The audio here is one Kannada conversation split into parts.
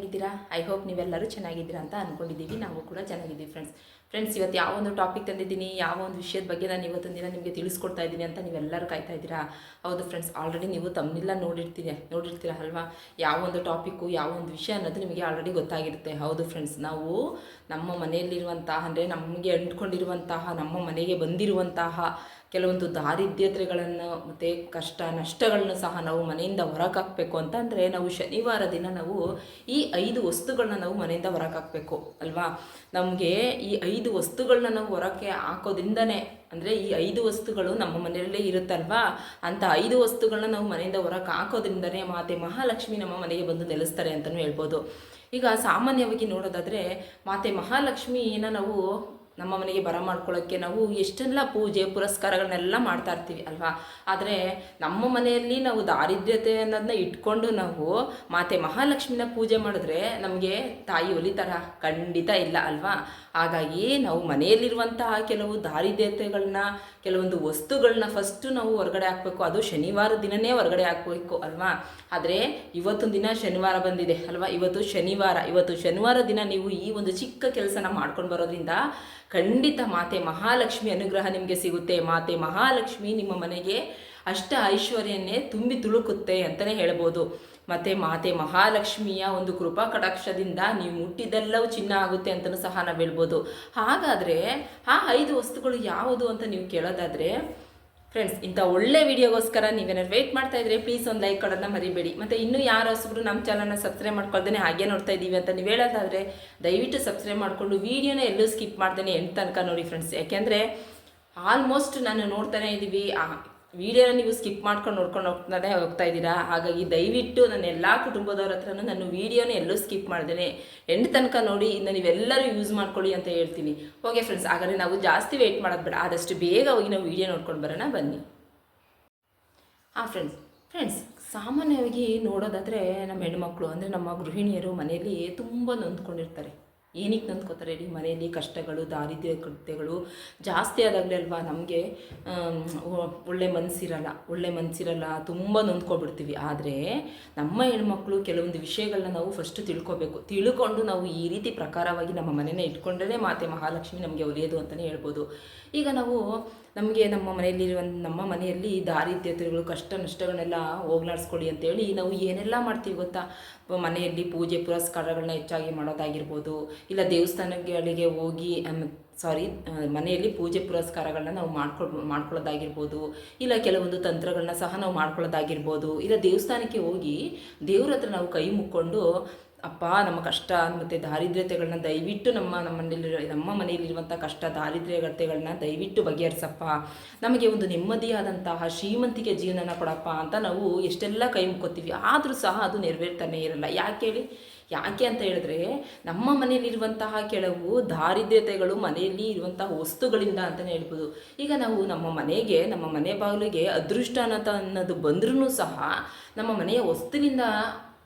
ಹೇಗಿದ್ದೀರಾ ಐ ಹೋಪ್ ನೀವೆಲ್ಲರೂ ಚೆನ್ನಾಗಿದ್ದೀರಾ ಅಂತ ಅಂದ್ಕೊಂಡಿದ್ದೀವಿ ನಾವು ಕೂಡ ಚೆನ್ನಾಗಿದ್ದೀವಿ ಫ್ರೆಂಡ್ಸ್ ಫ್ರೆಂಡ್ಸ್ ಇವತ್ತು ಯಾವ ಒಂದು ಟಾಪಿಕ್ ತಂದಿದ್ದೀನಿ, ಯಾವ ಒಂದು ವಿಷಯದ ಬಗ್ಗೆ ನಾನು ಇವತ್ತೊಂದು ದಿನ ನಿಮಗೆ ತಿಳಿಸ್ಕೊಡ್ತಾ ಇದ್ದೀನಿ ಅಂತ ನೀವೆಲ್ಲರೂ ಕಾಯ್ತಾ ಇದ್ದೀರಾ? ಹೌದು ಫ್ರೆಂಡ್ಸ್ ಆಲ್ರೆಡಿ ನೀವು ತಮ್ಮನ್ನೆಲ್ಲ ನೋಡಿರ್ತೀರಿ, ನೋಡಿರ್ತೀರ ಅಲ್ವಾ? ಯಾವ ಒಂದು ಟಾಪಿಕ್ಕು ಯಾವ ಒಂದು ವಿಷಯ ಅನ್ನೋದು ನಿಮಗೆ ಆಲ್ರೆಡಿ ಗೊತ್ತಾಗಿರುತ್ತೆ. ಹೌದು ಫ್ರೆಂಡ್ಸ್ ನಾವು ನಮ್ಮ ಮನೆಯಲ್ಲಿರುವಂತಹ, ಅಂದರೆ ನಮಗೆ ಅಂಟ್ಕೊಂಡಿರುವಂತಹ, ನಮ್ಮ ಮನೆಗೆ ಬಂದಿರುವಂತಹ ಕೆಲವೊಂದು ದಾರಿದ್ರ್ಯತೆಗಳನ್ನು ಮತ್ತು ಕಷ್ಟ ನಷ್ಟಗಳನ್ನ ಸಹ ನಾವು ಮನೆಯಿಂದ ಹೊರಗಾಕಬೇಕು ಅಂತಂದರೆ ನಾವು ಶನಿವಾರ ದಿನ ನಾವು ಈ ಐದು ವಸ್ತುಗಳನ್ನ ನಾವು ಮನೆಯಿಂದ ಹೊರಗಾಕಬೇಕು, ಅಲ್ವಾ? ನಮಗೆ ಈ ಐದು ವಸ್ತುಗಳನ್ನ ನಾವು ಹೊರಕ್ಕೆ ಹಾಕೋದ್ರಿಂದನೇ ಅಂದರೆ ಈ ಐದು ವಸ್ತುಗಳು ನಮ್ಮ ಮನೆಯಲ್ಲೇ ಇರುತ್ತಲ್ವಾ? ಅಂತ ಐದು ವಸ್ತುಗಳನ್ನ ನಾವು ಮನೆಯಿಂದ ಹೊರಗೆ ಹಾಕೋದ್ರಿಂದನೇ ಮಾತೆ ಮಹಾಲಕ್ಷ್ಮಿ ನಮ್ಮ ಮನೆಗೆ ಬಂದು ನೆಲೆಸ್ತಾರೆ ಅಂತಲೂ ಹೇಳ್ಬೋದು. ಈಗ ಸಾಮಾನ್ಯವಾಗಿ ನೋಡೋದಾದರೆ ಮಾತೆ ಮಹಾಲಕ್ಷ್ಮಿನ ನಾವು ನಮ್ಮ ಮನೆಗೆ ಬರ ಮಾಡ್ಕೊಳ್ಳೋಕ್ಕೆ ನಾವು ಎಷ್ಟೆಲ್ಲ ಪೂಜೆ ಪುರಸ್ಕಾರಗಳನ್ನೆಲ್ಲ ಮಾಡ್ತಾ ಇರ್ತೀವಿ ಅಲ್ವಾ? ಆದರೆ ನಮ್ಮ ಮನೆಯಲ್ಲಿ ನಾವು ದಾರಿದ್ರ್ಯತೆ ಅನ್ನೋದನ್ನ ಇಟ್ಕೊಂಡು ನಾವು ಮಾತೆ ಮಹಾಲಕ್ಷ್ಮಿನ ಪೂಜೆ ಮಾಡಿದ್ರೆ ನಮಗೆ ತಾಯಿ ಒಲಿತಾರ? ಖಂಡಿತ ಇಲ್ಲ ಅಲ್ವಾ? ಹಾಗಾಗಿ ನಾವು ಮನೆಯಲ್ಲಿರುವಂತಹ ಕೆಲವು ದಾರಿದ್ರ್ಯತೆಗಳನ್ನ, ಕೆಲವೊಂದು ವಸ್ತುಗಳನ್ನ ಫಸ್ಟು ನಾವು ಹೊರಗಡೆ ಹಾಕಬೇಕು. ಅದು ಶನಿವಾರ ದಿನನೇ ಹೊರಗಡೆ ಹಾಕಬೇಕು ಅಲ್ವಾ? ಆದರೆ ಇವತ್ತೊಂದು ದಿನ ಶನಿವಾರ ಬಂದಿದೆ ಅಲ್ವಾ? ಇವತ್ತು ಶನಿವಾರ. ಇವತ್ತು ಶನಿವಾರ ದಿನ ನೀವು ಈ ಒಂದು ಚಿಕ್ಕ ಕೆಲಸನ ಮಾಡ್ಕೊಂಡು ಬರೋದ್ರಿಂದ ಖಂಡಿತ ಮಾತೆ, ಮಹಾಲಕ್ಷ್ಮಿ ಅನುಗ್ರಹ ನಿಮಗೆ ಸಿಗುತ್ತೆ. ಮಾತೆ, ಮಹಾಲಕ್ಷ್ಮಿ ನಿಮ್ಮ ಮನೆಗೆ ಅಷ್ಟ ಐಶ್ವರ್ಯನ್ನೇ ತುಂಬಿ ತುಳುಕುತ್ತೆ ಅಂತಲೇ ಹೇಳ್ಬೋದು. ಮತ್ತು ಮಾತೆ, ಮಹಾಲಕ್ಷ್ಮಿಯ ಒಂದು ಕೃಪಾ ಕಟಾಕ್ಷದಿಂದ ನೀವು ಮುಟ್ಟಿದ್ದೆಲ್ಲವೂ ಚಿನ್ನ ಆಗುತ್ತೆ ಅಂತಲೂ ಸಹ ನಾವು ಹೇಳ್ಬೋದು. ಹಾಗಾದರೆ ಆ ಐದು ವಸ್ತುಗಳು ಯಾವುದು ಅಂತ ನೀವು ಕೇಳೋದಾದರೆ ಫ್ರೆಂಡ್ಸ್ ಇಂಥ ಒಳ್ಳೆ ವಿಡಿಯೋಗೋಸ್ಕರ ನೀವೇನಾದ್ರು ವೇಟ್ ಮಾಡ್ತಾ ಇದ್ರೆ ಪ್ಲೀಸ್ ಒಂದು ಲೈಕ್ ಕೊಡೋದನ್ನ ಮರಿಬೇಡಿ. ಮತ್ತು ಇನ್ನೂ ಯಾರು ಹೊಸಬ್ರು ನಮ್ಮ ಚಾನಲ್ನ ಸಬ್ಸ್ಕ್ರೈಬ್ ಮಾಡ್ಕೊಳ್ದೇನೆ ಹಾಗೆ ನೋಡ್ತಾ ಇದ್ದೀವಿ ಅಂತ ನೀವು ಹೇಳೋದಾದರೆ ದಯವಿಟ್ಟು ಸಬ್ಸ್ಕ್ರೈಬ್ ಮಾಡಿಕೊಂಡು ವೀಡಿಯೋನ ಎಲ್ಲೂ ಸ್ಕಿಪ್ ಮಾಡ್ದೇನೆ ಎಂಡ್ ತನಕ ನೋಡಿ ಫ್ರೆಂಡ್ಸ್ ಯಾಕೆಂದರೆ ಆಲ್ಮೋಸ್ಟ್ ನಾನು ನೋಡ್ತಾನೆ ಇದ್ದೀವಿ ವಿಡಿಯೋನ ನೀವು ಸ್ಕಿಪ್ ಮಾಡ್ಕೊಂಡು ನೋಡ್ಕೊಂಡು ಹೋಗ್ತಾನೆ ಹೋಗ್ತಾ ಇದ್ದೀರಾ? ಹಾಗಾಗಿ ದಯವಿಟ್ಟು ನನ್ನ ಎಲ್ಲ ಕುಟುಂಬದವ್ರ ಹತ್ರನೂ ನಾನು ವೀಡಿಯೋನ ಎಲ್ಲೂ ಸ್ಕಿಪ್ ಮಾಡ್ದೇನೆ. ಎಂಡ್ ತನಕ ನೋಡಿ, ಇನ್ನು ನೀವೆಲ್ಲರೂ ಯೂಸ್ ಮಾಡ್ಕೊಳ್ಳಿ ಅಂತ ಹೇಳ್ತೀನಿ. ಓಕೆ ಫ್ರೆಂಡ್ಸ್ ಹಾಗಾದರೆ ನಾವು ಜಾಸ್ತಿ ವೆಯ್ಟ್ ಮಾಡೋದು ಬೇಡ. ಆದಷ್ಟು ಬೇಗ ಹೋಗಿ ನಾವು ವೀಡಿಯೋ ನೋಡ್ಕೊಂಡು ಬರೋಣ. ಬನ್ನಿ. ಹಾಂ ಫ್ರೆಂಡ್ಸ್ ಫ್ರೆಂಡ್ಸ್ ಸಾಮಾನ್ಯವಾಗಿ ನೋಡೋದಾದರೆ ನಮ್ಮ ಹೆಣ್ಮಕ್ಳು ಅಂದರೆ ನಮ್ಮ ಗೃಹಿಣಿಯರು ಮನೆಯಲ್ಲಿ ತುಂಬ ನೊಂದ್ಕೊಂಡಿರ್ತಾರೆ. ಏನಕ್ಕೆ ನಂದ್ಕೋತಾರೆ ಹೇಳಿ ಮನೆಯಲ್ಲಿ ಕಷ್ಟಗಳು, ದಾರಿದ್ರ್ಯ ಕೃತ್ಯಗಳು ಜಾಸ್ತಿ ಆದಾಗಲೇ ಅಲ್ವಾ ನಮಗೆ ಒಳ್ಳೆ ಮನಸ್ಸಿರಲ್ಲ ಒಳ್ಳೆ ಮನಸ್ಸಿರಲ್ಲ ತುಂಬ ನೊಂದ್ಕೊಬಿಡ್ತೀವಿ. ಆದರೆ ನಮ್ಮ ಹೆಣ್ಮಕ್ಳು ಕೆಲವೊಂದು ವಿಷಯಗಳನ್ನ ನಾವು ಫಸ್ಟ್ ತಿಳ್ಕೊಬೇಕು. ತಿಳ್ಕೊಂಡು ನಾವು ಈ ರೀತಿ ಪ್ರಕಾರವಾಗಿ ನಮ್ಮ ಮನೆಯೇ ಇಟ್ಕೊಂಡ್ರೆ ಮಾತೆ ಮಹಾಲಕ್ಷ್ಮಿ ನಮಗೆ ಒಲಿಯೋದು ಅಂತಲೇ ಹೇಳ್ಬೋದು. ಈಗ ನಾವು ನಮಗೆ ನಮ್ಮ ಮನೆಯಲ್ಲಿರುವ, ನಮ್ಮ ಮನೆಯಲ್ಲಿ ದಾರಿದ್ರ್ಯತೆಗಳು, ಕಷ್ಟ ನಷ್ಟಗಳನ್ನೆಲ್ಲ ಹೋಗ್ಲಾಡಿಸ್ಕೊಳ್ಳಿ ಅಂತೇಳಿ ನಾವು ಏನೆಲ್ಲ ಮಾಡ್ತೀವಿ ಗೊತ್ತಾ? ಮನೆಯಲ್ಲಿ ಪೂಜೆ ಪುರಸ್ಕಾರಗಳನ್ನ ಹೆಚ್ಚಾಗಿ ಮಾಡೋದಾಗಿರ್ಬೋದು ಇಲ್ಲ ದೇವಸ್ಥಾನಗಳಿಗೆ ಹೋಗಿ ಸಾರಿ ಮನೆಯಲ್ಲಿ ಪೂಜೆ ಪುರಸ್ಕಾರಗಳನ್ನ ನಾವು ಮಾಡ್ಕೊ, ಮಾಡ್ಕೊಳ್ಳೋದಾಗಿರ್ಬೋದು, ಇಲ್ಲ ಕೆಲವೊಂದು ತಂತ್ರಗಳನ್ನ ಸಹ ನಾವು ಮಾಡ್ಕೊಳ್ಳೋದಾಗಿರ್ಬೋದು, ಇಲ್ಲ ದೇವಸ್ಥಾನಕ್ಕೆ ಹೋಗಿ ದೇವ್ರ ಹತ್ರ ನಾವು ಕೈ ಮುಕ್ಕೊಂಡು, ಅಪ್ಪ, ನಮ್ಮ ಕಷ್ಟ ಮತ್ತು ದಾರಿದ್ರ್ಯತೆಗಳನ್ನ ದಯವಿಟ್ಟು ನಮ್ಮ ನಮ್ಮ ಮನೆಯಲ್ಲಿ ನಮ್ಮ ಮನೆಯಲ್ಲಿರುವಂಥ ಕಷ್ಟ ದಾರಿದ್ರ್ಯತೆಗಳನ್ನ ದಯವಿಟ್ಟು ಬಗೆಹರಿಸಪ್ಪ. ನಮಗೆ ಒಂದು ನೆಮ್ಮದಿಯಾದಂತಹ ಶ್ರೀಮಂತಿಕೆ ಜೀವನನ ಕೊಡಪ್ಪ ಅಂತ ನಾವು ಎಷ್ಟೆಲ್ಲ ಕೈ ಮುಕ್ಕೋತೀವಿ. ಆದರೂ ಸಹ ಅದು ನೆರವೇರ್ತಾನೆ ಇರಲ್ಲ. ಯಾಕೆ ಹೇಳಿ? ಯಾಕೆ ಅಂತ ಹೇಳಿದ್ರೆ ನಮ್ಮ ಮನೆಯಲ್ಲಿರುವಂತಹ ಕೆಲವು ದಾರಿದ್ರ್ಯತೆಗಳು ಮನೆಯಲ್ಲಿ ಇರುವಂತಹ ವಸ್ತುಗಳಿಂದ ಅಂತಲೇ ಹೇಳ್ಬೋದು. ಈಗ ನಾವು ನಮ್ಮ ಮನೆಗೆ, ನಮ್ಮ ಮನೆ ಬಾಗಿಲಿಗೆ ಅದೃಷ್ಟ ಅನ್ನೋದು ಬಂದ್ರೂ ಸಹ ನಮ್ಮ ಮನೆಯ ವಸ್ತುವಿನಿಂದ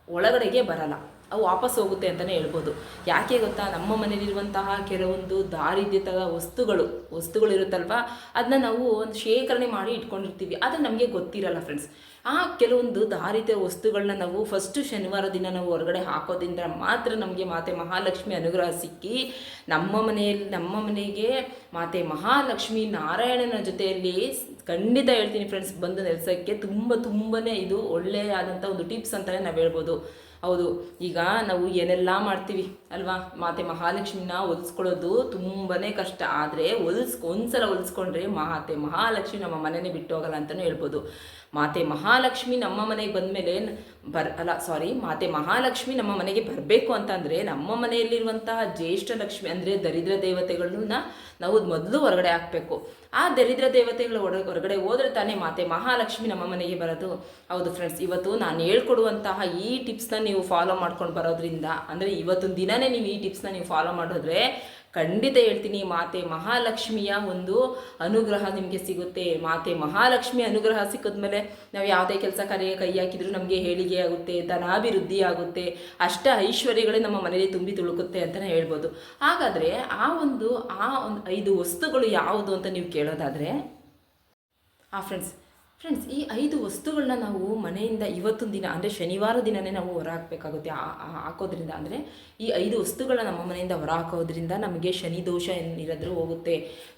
ಒಳಗಡೆಗೆ ಬರಲ್ಲ. ವಾಪಸ್ ಹೋಗುತ್ತೆ ಅಂತಲೇ ಹೇಳ್ಬೋದು. ಯಾಕೆ ಗೊತ್ತಾ? ನಮ್ಮ ಮನೇಲಿರುವಂತಹ ಕೆಲವೊಂದು ದಾರಿದ್ರ್ಯದ ವಸ್ತುಗಳು ವಸ್ತುಗಳು ಇರುತ್ತಲ್ವ ಅದನ್ನ ನಾವು ಒಂದು ಶೇಖರಣೆ ಮಾಡಿ ಇಟ್ಕೊಂಡಿರ್ತೀವಿ. ಆದರೆ ನಮಗೆ ಗೊತ್ತಿರಲ್ಲ ಫ್ರೆಂಡ್ಸ್ ಆ ಕೆಲವೊಂದು ದಾರಿದ್ರ್ಯ ವಸ್ತುಗಳನ್ನ ನಾವು ಫಸ್ಟು ಶನಿವಾರ ದಿನ ನಾವು ಹೊರಗಡೆ ಹಾಕೋದ್ರಿಂದ ಮಾತ್ರ ನಮಗೆ ಮಾತೆ ಮಹಾಲಕ್ಷ್ಮಿ ಅನುಗ್ರಹ ಸಿಕ್ಕಿ, ನಮ್ಮ ಮನೆಯಲ್ಲಿ ನಮ್ಮ ಮನೆಗೆ ಮಾತೆ ಮಹಾಲಕ್ಷ್ಮಿ ನಾರಾಯಣನ ಜೊತೆಯಲ್ಲಿ ಖಂಡಿತ ಹೇಳ್ತೀನಿ ಫ್ರೆಂಡ್ಸ್ ಬಂದು ನೆಲೆಸೋಕ್ಕೆ ತುಂಬ ತುಂಬಾ ಇದು ಒಳ್ಳೆಯದಾದಂಥ ಒಂದು ಟಿಪ್ಸ್ ಅಂತಲೇ ನಾವು ಹೇಳ್ಬೋದು. ಹೌದು. ಈಗ ನಾವು ಏನೆಲ್ಲ ಮಾಡ್ತೀವಿ ಅಲ್ವಾ? ಮಾತೆ ಮಹಾಲಕ್ಷ್ಮಿನ ಒಲಿಸ್ಕೊಳ್ಳೋದು ತುಂಬಾ ಕಷ್ಟ. ಆದರೆ ಹೊಲಿಸ್, ಒಂದ್ಸಲ ಒಲಿಸ್ಕೊಂಡ್ರೆ ಮಾತೆ ಮಹಾಲಕ್ಷ್ಮಿ ನಮ್ಮ ಮನೆಯೇ ಬಿಟ್ಟು ಹೋಗಲ್ಲ ಅಂತಲೂ ಹೇಳ್ಬೋದು. ಮಾತೆ ಮಹಾಲಕ್ಷ್ಮಿ ನಮ್ಮ ಮನೆಗೆ ಬಂದಮೇಲೆ ಬರ್ ಅಲ್ಲ ಸಾರಿ ಮಾತೆ ಮಹಾಲಕ್ಷ್ಮಿ ನಮ್ಮ ಮನೆಗೆ ಬರಬೇಕು ಅಂತಂದರೆ ನಮ್ಮ ಮನೆಯಲ್ಲಿರುವಂತಹ ಜ್ಯೇಷ್ಠ ಲಕ್ಷ್ಮಿ ಅಂದರೆ ದರಿದ್ರ ದೇವತೆಗಳನ್ನ ನಾವು ಮೊದಲು ಹೊರಗಡೆ ಹಾಕಬೇಕು. ಆ ದರಿದ್ರ ದೇವತೆಗಳ ಹೊರ ಹೊರಗಡೆ ಹೋದರೆ ತಾನೇ ಮಾತೆ ಮಹಾಲಕ್ಷ್ಮಿ ನಮ್ಮ ಮನೆಗೆ ಬರೋದು. ಹೌದು ಫ್ರೆಂಡ್ಸ್ ಇವತ್ತು ನಾನು ಹೇಳ್ಕೊಡುವಂತಹ ಈ ಟಿಪ್ಸ್ನ ನೀವು ಫಾಲೋ ಮಾಡ್ಕೊಂಡು ಬರೋದ್ರಿಂದ, ಅಂದರೆ ಇವತ್ತೊಂದು ದಿನನೇ ನೀವು ಈ ಟಿಪ್ಸ್ನ ನೀವು ಫಾಲೋ ಮಾಡಿದ್ರೆ ಖಂಡಿತ ಹೇಳ್ತೀನಿ, ಮಾತೆ ಮಹಾಲಕ್ಷ್ಮಿಯ ಒಂದು ಅನುಗ್ರಹ ನಿಮಗೆ ಸಿಗುತ್ತೆ. ಮಾತೆ ಮಹಾಲಕ್ಷ್ಮಿ ಅನುಗ್ರಹ ಸಿಕ್ಕಿದ್ಮೇಲೆ ನಾವು ಯಾವುದೇ ಕೆಲಸ ಕಾರ್ಯ ಕೈ ಹಾಕಿದ್ರು ನಮಗೆ ಹೇಳಿಗೆ ಆಗುತ್ತೆ, ಧನಾಭಿವೃದ್ಧಿ ಆಗುತ್ತೆ, ಅಷ್ಟ ಐಶ್ವರ್ಯಗಳೇ ನಮ್ಮ ಮನೆಯಲ್ಲಿ ತುಂಬಿ ತುಳುಕುತ್ತೆ ಅಂತಲೇ ಹೇಳ್ಬೋದು. ಹಾಗಾದರೆ ಆ ಒಂದು ಆ ಒಂದು ಐದು ವಸ್ತುಗಳು ಯಾವುದು ಅಂತ ನೀವು ಕೇಳೋದಾದರೆ, ಆ ಫ್ರೆಂಡ್ಸ್ ಫ್ರೆಂಡ್ಸ್ ಈ ಐದು ವಸ್ತುಗಳನ್ನ ನಾವು ಮನೆಯಿಂದ ಇವತ್ತೊಂದು ದಿನ, ಅಂದರೆ ಶನಿವಾರ ದಿನವೇ ನಾವು ಹೊರ ಹಾಕಬೇಕಾಗುತ್ತೆ ಹಾಕೋದ್ರಿಂದ ಅಂದರೆ ಈ ಐದು ವಸ್ತುಗಳನ್ನ ನಮ್ಮ ಮನೆಯಿಂದ ಹೊರ ಹಾಕೋದ್ರಿಂದ ನಮಗೆ ಶನಿ ದೋಷ ಏನಿರೋದ್ರೂ ಹೋಗುತ್ತೆ.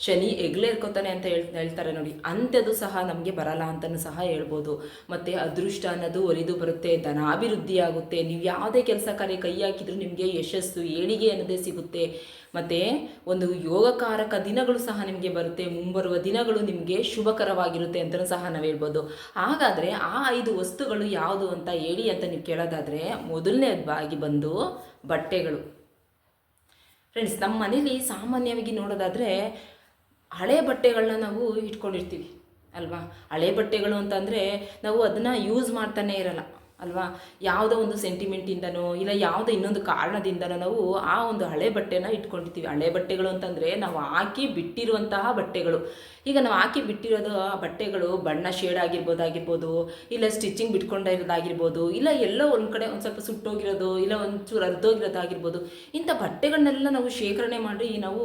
ಶನಿ ಎಗ್ಲೇ ಇರ್ಕೋತಾನೆ ಅಂತ ಹೇಳ್, ಹೇಳ್ತಾರೆ ನೋಡಿ. ಅಂಥದ್ದು ಸಹ ನಮಗೆ ಬರಲ್ಲ ಅಂತಲೂ ಸಹ ಹೇಳ್ಬೋದು. ಮತ್ತು ಅದೃಷ್ಟ ಅನ್ನೋದು ಒಲಿದು ಬರುತ್ತೆ ಧನಾಭಿವೃದ್ಧಿ ಆಗುತ್ತೆ ನೀವು ಯಾವುದೇ ಕೆಲಸ ಕಾರ್ಯ ಕೈ ಹಾಕಿದ್ರು ನಿಮಗೆ ಯಶಸ್ಸು, ಏಳಿಗೆ ಅನ್ನೋದೇ ಸಿಗುತ್ತೆ. ಮತ್ತು ಒಂದು ಯೋಗಕಾರಕ ದಿನಗಳು ಸಹ ನಿಮಗೆ ಬರುತ್ತೆ, ಮುಂಬರುವ ದಿನಗಳು ನಿಮಗೆ ಶುಭಕರವಾಗಿರುತ್ತೆ ಅಂತಲೂ ಸಹ ನಾವು ಹೇಳ್ಬೋದು. ಹಾಗಾದರೆ ಆ ಐದು ವಸ್ತುಗಳು ಯಾವುದು ಅಂತ ಹೇಳಿ ಅಂತ ನೀವು ಕೇಳೋದಾದರೆ ಮೊದಲನೇದಾಗಿ ಬಂದು ಬಟ್ಟೆಗಳು. ಫ್ರೆಂಡ್ಸ್ ನಮ್ಮ ಮನೇಲಿ ಸಾಮಾನ್ಯವಾಗಿ ನೋಡೋದಾದರೆ ಹಳೆ ಬಟ್ಟೆಗಳನ್ನ ನಾವು ಇಟ್ಕೊಂಡಿರ್ತೀವಿ, ಅಲ್ವಾ? ಹಳೆ ಬಟ್ಟೆಗಳು ಅಂತಂದರೆ ನಾವು ಅದನ್ನು ಯೂಸ್ ಮಾಡ್ತಾನೆ ಇರಲ್ಲ. ಅಲ್ವಾ? ಯಾವುದೋ ಒಂದು ಸೆಂಟಿಮೆಂಟಿಂದನೋ, ಇಲ್ಲ ಯಾವುದೋ ಇನ್ನೊಂದು ಕಾರಣದಿಂದನೋ ನಾವು ಆ ಒಂದು ಹಳೆ ಬಟ್ಟೆನ ಇಟ್ಕೊಂಡಿರ್ತೀವಿ ಹಳೆ ಬಟ್ಟೆಗಳು ಅಂತಂದರೆ ನಾವು ಹಾಕಿ ಬಿಟ್ಟಿರುವಂತಹ ಬಟ್ಟೆಗಳು. ಈಗ ನಾವು ಹಾಕಿ ಬಿಟ್ಟಿರೋದು ಆ ಬಟ್ಟೆಗಳು, ಬಣ್ಣ ಶೇಡ್ ಆಗಿರ್ಬೋದಾಗಿರ್ಬೋದು, ಇಲ್ಲ ಸ್ಟಿಚಿಂಗ್ ಬಿಟ್ಕೊಂಡಿರೋದಾಗಿರ್ಬೋದು, ಇಲ್ಲ ಎಲ್ಲೋ ಒಂದು ಕಡೆ ಒಂದು ಸ್ವಲ್ಪ ಸುಟ್ಟೋಗಿರೋದು, ಇಲ್ಲ ಒಂಚೂರು ಅರ್ಧೋಗಿರೋದಾಗಿರ್ಬೋದು ಇಂಥ ಬಟ್ಟೆಗಳನ್ನೆಲ್ಲ ನಾವು ಶೇಖರಣೆ ಮಾಡಿ ನಾವು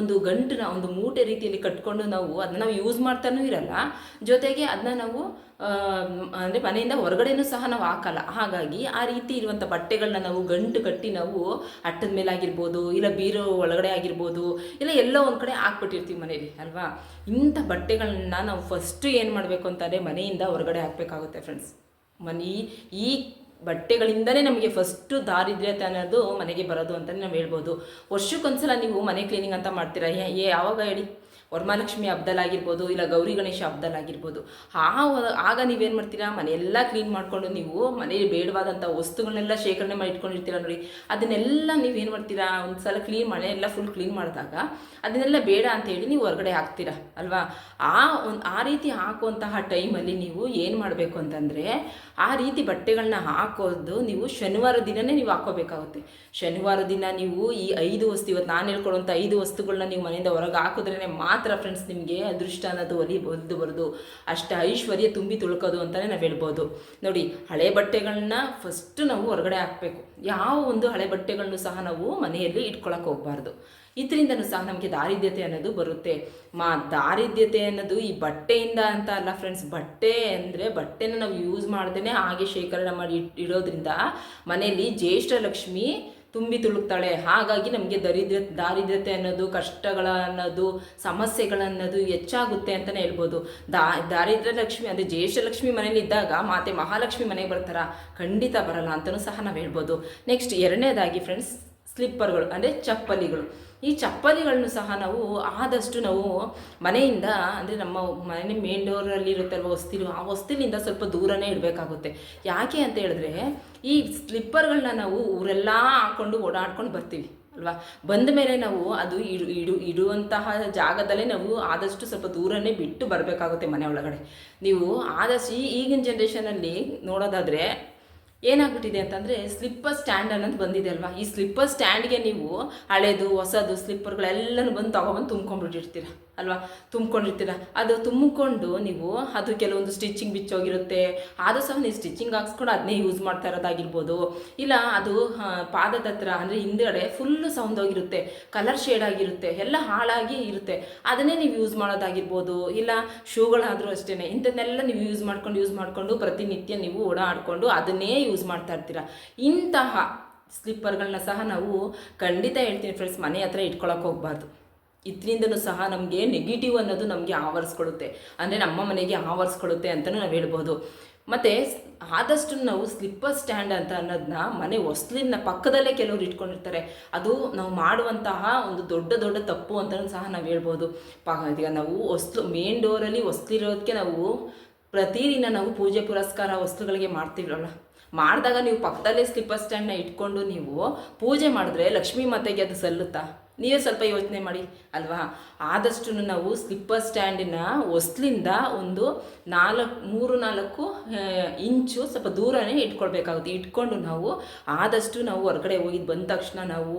ಒಂದು ಗಂಟನ್ನ, ಒಂದು ಮೂಟೆ ರೀತಿಯಲ್ಲಿ ಕಟ್ಕೊಂಡು ನಾವು ಅದನ್ನ ನಾವು ಯೂಸ್ ಮಾಡ್ತಾನೂ ಇರಲ್ಲ. ಜೊತೆಗೆ ಅದನ್ನ ನಾವು ಅಂದರೆ ಮನೆಯಿಂದ ಹೊರಗಡೆನೂ ಸಹ ನಾವು ಹಾಕಲ್ಲ. ಹಾಗಾಗಿ ಆ ರೀತಿ ಇರುವಂಥ ಬಟ್ಟೆಗಳನ್ನ ನಾವು ಗಂಟು ಕಟ್ಟಿ ನಾವು ಅಟ್ಟದ ಮೇಲೆ ಆಗಿರ್ಬೋದು ಇಲ್ಲ ಬೀರೋ ಒಳಗಡೆ ಆಗಿರ್ಬೋದು, ಇಲ್ಲ ಎಲ್ಲೋ ಒಂದು ಕಡೆ ಹಾಕ್ಬಿಟ್ಟಿರ್ತೀವಿ ಮನೇಲಿ ಅಲ್ವಾ? ಇಂಥ ಬಟ್ಟೆಗಳನ್ನ ನಾವು ಫಸ್ಟ್ ಏನು ಮಾಡಬೇಕು ಅಂತಂದರೆ ಮನೆಯಿಂದ ಹೊರಗಡೆ ಹಾಕಬೇಕಾಗುತ್ತೆ ಫ್ರೆಂಡ್ಸ್ ಮನೆ ಈ ಬಟ್ಟೆಗಳಿಂದನೇ ನಮಗೆ ಫಸ್ಟು ದಾರಿದ್ರ್ಯತೆ ಅನ್ನೋದು ಮನೆಗೆ ಬರೋದು ಅಂತಲೇ ನಾವು ಹೇಳ್ಬೋದು. ವರ್ಷಕ್ಕೊಂದ್ಸಲ ನೀವು ಮನೆ ಕ್ಲೀನಿಂಗ್ ಅಂತ ಮಾಡ್ತೀರಾ? ಯಾವಾಗ ಹೇಳಿ? ವರಮಹಾಲಕ್ಷ್ಮಿ ಹಬ್ಬದಲ್ಲಾಗಿರ್ಬೋದು ಇಲ್ಲ ಗೌರಿ ಗಣೇಶ ಹಬ್ಬದಲ್ಲಾಗಿರ್ಬೋದು ಆ ಆಗ ನೀವೇನು ಮಾಡ್ತೀರಾ? ಮನೆಯೆಲ್ಲ ಕ್ಲೀನ್ ಮಾಡಿಕೊಂಡು ನೀವು ಮನೆಯಲ್ಲಿ ಬೇಡವಾದಂಥ ವಸ್ತುಗಳನ್ನೆಲ್ಲ ಶೇಖರಣೆ ಮಾಡಿ ಇಟ್ಕೊಂಡಿರ್ತೀರ ನೋಡಿ. ಅದನ್ನೆಲ್ಲ ನೀವೇನು ಮಾಡ್ತೀರಾ? ಒಂದು ಸಲ ಕ್ಲೀನ್ ಮನೆಯೆಲ್ಲ ಫುಲ್ ಕ್ಲೀನ್ ಮಾಡಿದಾಗ ಅದನ್ನೆಲ್ಲ ಬೇಡ ಅಂತ ಹೇಳಿ ನೀವು ಹೊರಗಡೆ ಹಾಕ್ತೀರಾ, ಅಲ್ವಾ? ಆ ಒಂದು, ಆ ರೀತಿ ಹಾಕುವಂತಹ ಟೈಮಲ್ಲಿ ನೀವು ಏನು ಮಾಡಬೇಕು ಅಂತಂದರೆ, ಆ ರೀತಿ ಬಟ್ಟೆಗಳನ್ನ ಹಾಕೋದು ನೀವು ಶನಿವಾರ ದಿನವೇ ನೀವು ಹಾಕೋಬೇಕಾಗುತ್ತೆ. ಶನಿವಾರ ದಿನ ನೀವು ಈ ಐದು ವಸ್ತು ಇವತ್ತು ನಾನು ಹೇಳ್ಕೊಡುವಂಥ ಐದು ವಸ್ತುಗಳನ್ನ ನೀವು ಮನೆಯಿಂದ ಹೊರಗೆ ಹಾಕಿದ್ರೇ ಮಾತ್ರ ಫ್ರೆಂಡ್ಸ್ ನಿಮಗೆ ಅದೃಷ್ಟ ಅನ್ನೋದು ಒಲಿ ಒಲಿದು ಬರೋದು. ಅಷ್ಟು ಐಶ್ವರ್ಯ ತುಂಬಿ ತುಳ್ಕೋದು ಅಂತಲೇ ನಾವು ಹೇಳ್ಬೋದು. ನೋಡಿ, ಹಳೆ ಬಟ್ಟೆಗಳನ್ನ ಫಸ್ಟ್ ನಾವು ಹೊರಗಡೆ ಹಾಕಬೇಕು. ಯಾವ ಒಂದು ಹಳೆ ಬಟ್ಟೆಗಳನ್ನು ಸಹ ನಾವು ಮನೆಯಲ್ಲಿ ಇಟ್ಕೊಳಕ್ಕೆ ಹೋಗಬಾರ್ದು. ಇದರಿಂದನೂ ಸಹ ನಮಗೆ ದಾರಿದ್ರ್ಯತೆ ಅನ್ನೋದು ಬರುತ್ತೆ. ಮಾ, ದಾರಿದ್ರ್ಯತೆ ಅನ್ನೋದು ಈ ಬಟ್ಟೆಯಿಂದ ಅಂತ ಅಲ್ಲ ಫ್ರೆಂಡ್ಸ್ ಬಟ್ಟೆ ಅಂದರೆ ಬಟ್ಟೆನ ನಾವು ಯೂಸ್ ಮಾಡ್ದೇ ಹಾಗೆ ಶೇಖರಣೆ ಮಾಡಿ ಇಡೋದ್ರಿಂದ ಮನೆಯಲ್ಲಿ ಜ್ಯೇಷ್ಠ ಲಕ್ಷ್ಮಿ ತುಂಬಿ ತುಳುಕ್ತಾಳೆ. ಹಾಗಾಗಿ ನಮಗೆ ದರಿದ್ರ, ದಾರಿದ್ರ್ಯತೆ ಅನ್ನೋದು, ಕಷ್ಟಗಳ ಅನ್ನೋದು, ಸಮಸ್ಯೆಗಳನ್ನೋದು ಹೆಚ್ಚಾಗುತ್ತೆ ಅಂತಲೇ ಹೇಳ್ಬೋದು. ದಾ ದಾರಿದ್ರ ಲಕ್ಷ್ಮಿ ಅಂದರೆ ಜ್ಯೇಷ್ಠಲಕ್ಷ್ಮಿ ಮನೇಲಿ ಇದ್ದಾಗ ಮಾತೆ ಮಹಾಲಕ್ಷ್ಮಿ ಮನೆಗೆ ಬರ್ತಾರ. ಖಂಡಿತ ಬರಲ್ಲ ಅಂತಲೂ ಸಹ ನಾವು ಹೇಳ್ಬೋದು. ನೆಕ್ಸ್ಟ್ ಎರಡನೇದಾಗಿ ಫ್ರೆಂಡ್ಸ್ ಸ್ಲಿಪ್ಪರ್ಗಳು ಅಂದರೆ ಚಪ್ಪಲಿಗಳು. ಈ ಚಪ್ಪಲಿಗಳನ್ನು ಸಹ ನಾವು ಆದಷ್ಟು ನಾವು ಮನೆಯಿಂದ, ಅಂದರೆ ನಮ್ಮ ಮನೆ ಮೇನ್ ಡೋರಲ್ಲಿ ಇರುತ್ತಲ್ವ ಹೊಸ್ತಿಲು ಆ ಹೊಸ್ತಿಲಿಂದ ಸ್ವಲ್ಪ ದೂರನೇ ಇಡಬೇಕಾಗುತ್ತೆ ಯಾಕೆ ಅಂತ ಹೇಳಿದ್ರೆ, ಈ ಸ್ಲಿಪ್ಪರ್ಗಳನ್ನ ನಾವು ಊರೆಲ್ಲ ಹಾಕ್ಕೊಂಡು ಓಡಾಡ್ಕೊಂಡು ಬರ್ತೀವಿ, ಅಲ್ವಾ? ಬಂದ ಮೇಲೆ ನಾವು ಅದು ಇಡು ಇಡು, ಇಡುವಂತಹ ಜಾಗದಲ್ಲೇ ನಾವು ಆದಷ್ಟು ಸ್ವಲ್ಪ ದೂರನೇ ಬಿಟ್ಟು ಬರಬೇಕಾಗುತ್ತೆ ಮನೆ ಒಳಗಡೆ. ನೀವು ಆದಷ್ಟು ಈಗಿನ ಜನ್ರೇಷನಲ್ಲಿ ನೋಡೋದಾದರೆ ಏನಾಗ್ಬಿಟ್ಟಿದೆ ಅಂತಂದರೆ ಸ್ಲಿಪ್ಪರ್ ಸ್ಟ್ಯಾಂಡ್ ಅನ್ನೋದು ಬಂದಿದೆ ಅಲ್ವಾ? ಈ ಸ್ಲಿಪ್ಪರ್ ಸ್ಟ್ಯಾಂಡ್ಗೆ ನೀವು ಹಳೇದು, ಹೊಸದು ಸ್ಲಿಪ್ಪರ್ಗಳೆಲ್ಲನೂ ಬಂದು ತೊಗೊಬಂದು ತುಂಬ್ಕೊಂಡ್ಬಿಟ್ಟಿರ್ತೀರ, ಅಲ್ವಾ? ತುಂಬ್ಕೊಂಡಿರ್ತೀರ. ಅದು ತುಂಬಿಕೊಂಡು ನೀವು ಅದು ಕೆಲವೊಂದು ಸ್ಟಿಚಿಂಗ್ ಬಿಚ್ಚೋಗಿರುತ್ತೆ. ಆದರೂ ಸಹ ನೀವು ಸ್ಟಿಚಿಂಗ್ ಹಾಕ್ಸ್ಕೊಂಡು ಅದನ್ನೇ ಯೂಸ್ ಮಾಡ್ತಾ ಇರೋದಾಗಿರ್ಬೋದು. ಇಲ್ಲ, ಅದು ಪಾದದ ಹತ್ರ ಅಂದರೆ ಹಿಂದೆಗಡೆ ಫುಲ್ಲು ಸೌಂದೋಗಿರುತ್ತೆ ಕಲರ್ ಶೇಡ್ ಆಗಿರುತ್ತೆ. ಎಲ್ಲ ಹಾಳಾಗಿ ಇರುತ್ತೆ. ಅದನ್ನೇ ನೀವು ಯೂಸ್ ಮಾಡೋದಾಗಿರ್ಬೋದು. ಇಲ್ಲ ಶೂಗಳಾದರೂ ಅಷ್ಟೇ ಇಂಥದ್ದನ್ನೆಲ್ಲ ನೀವು ಯೂಸ್ ಮಾಡ್ಕೊಂಡು ಯೂಸ್ ಮಾಡಿಕೊಂಡು ಪ್ರತಿನಿತ್ಯ ನೀವು ಓಡಾಡಿಕೊಂಡು ಅದನ್ನೇ ಯೂಸ್ ಮಾಡ್ತಾ ಇರ್ತೀರ? ಇಂತಹ ಸ್ಲಿಪ್ಪರ್ಗಳನ್ನ ಸಹ ನಾವು ಖಂಡಿತ ಹೇಳ್ತೀನಿ ಫ್ರೆಂಡ್ಸ್ ಮನೆ ಹತ್ರ ಇಟ್ಕೊಳಕ್ಕೆ ಹೋಗ್ಬಾರ್ದು. ಇದರಿಂದನೂ ಸಹ ನಮಗೆ ನೆಗೆಟಿವ್ ಅನ್ನೋದು ನಮಗೆ ಆವರಿಸ್ಕೊಳುತ್ತೆ ಅಂದರೆ ನಮ್ಮ ಮನೆಗೆ ಆವರಿಸ್ಕೊಳುತ್ತೆ ಅಂತಲೂ ನಾವು ಹೇಳ್ಬೋದು. ಮತ್ತು ಆದಷ್ಟು ನಾವು ಸ್ಲಿಪ್ಪರ್ ಸ್ಟ್ಯಾಂಡ್ ಅಂತ ಅನ್ನೋದನ್ನ ಮನೆ ಹೊಸ್ಲಿನ ಪಕ್ಕದಲ್ಲೇ ಕೆಲವರು ಇಟ್ಕೊಂಡಿರ್ತಾರೆ. ಅದು ನಾವು ಮಾಡುವಂತಹ ಒಂದು ದೊಡ್ಡ ದೊಡ್ಡ ತಪ್ಪು ಅಂತಲೂ ಸಹ ನಾವು ಹೇಳ್ಬೋದು. ಪ ಈಗ ನಾವು ಹೊಸ್ಲು ಮೇನ್ ಡೋರಲ್ಲಿ ಹೊಸ್ಲಿರೋದಕ್ಕೆ ನಾವು ಪ್ರತಿದಿನ ನಾವು ಪೂಜೆ ಪುರಸ್ಕಾರ ವಸ್ತುಗಳಿಗೆ ಮಾಡ್ತೀವಲ್ಲ. ಮಾಡಿದಾಗ ನೀವು ಪಕ್ಕದಲ್ಲೇ ಸ್ಲಿಪ್ಪರ್ ಸ್ಟ್ಯಾಂಡ್ನ ಇಟ್ಕೊಂಡು ನೀವು ಪೂಜೆ ಮಾಡಿದ್ರೆ ಲಕ್ಷ್ಮೀ ಮಾತೆಗೆ ಅದು ಸಲ್ಲುತ್ತಾ? ನೀವೇ ಸ್ವಲ್ಪ ಯೋಚನೆ ಮಾಡಿ, ಅಲ್ವಾ? ಆದಷ್ಟು ನಾವು ಸ್ಲಿಪ್ಪರ್ ಸ್ಟ್ಯಾಂಡಿನ ಹೊಸ್ಲಿಂದ ಒಂದು ನಾಲ್ಕು, ಮೂರು, ನಾಲ್ಕು ಇಂಚು ಸ್ವಲ್ಪ ದೂರನೇ ಇಟ್ಕೊಳ್ಬೇಕಾಗುತ್ತೆ. ಇಟ್ಕೊಂಡು ನಾವು ಆದಷ್ಟು ನಾವು ಹೊರಗಡೆ ಹೋಗಿದ್ದು ಬಂದ ತಕ್ಷಣ ನಾವು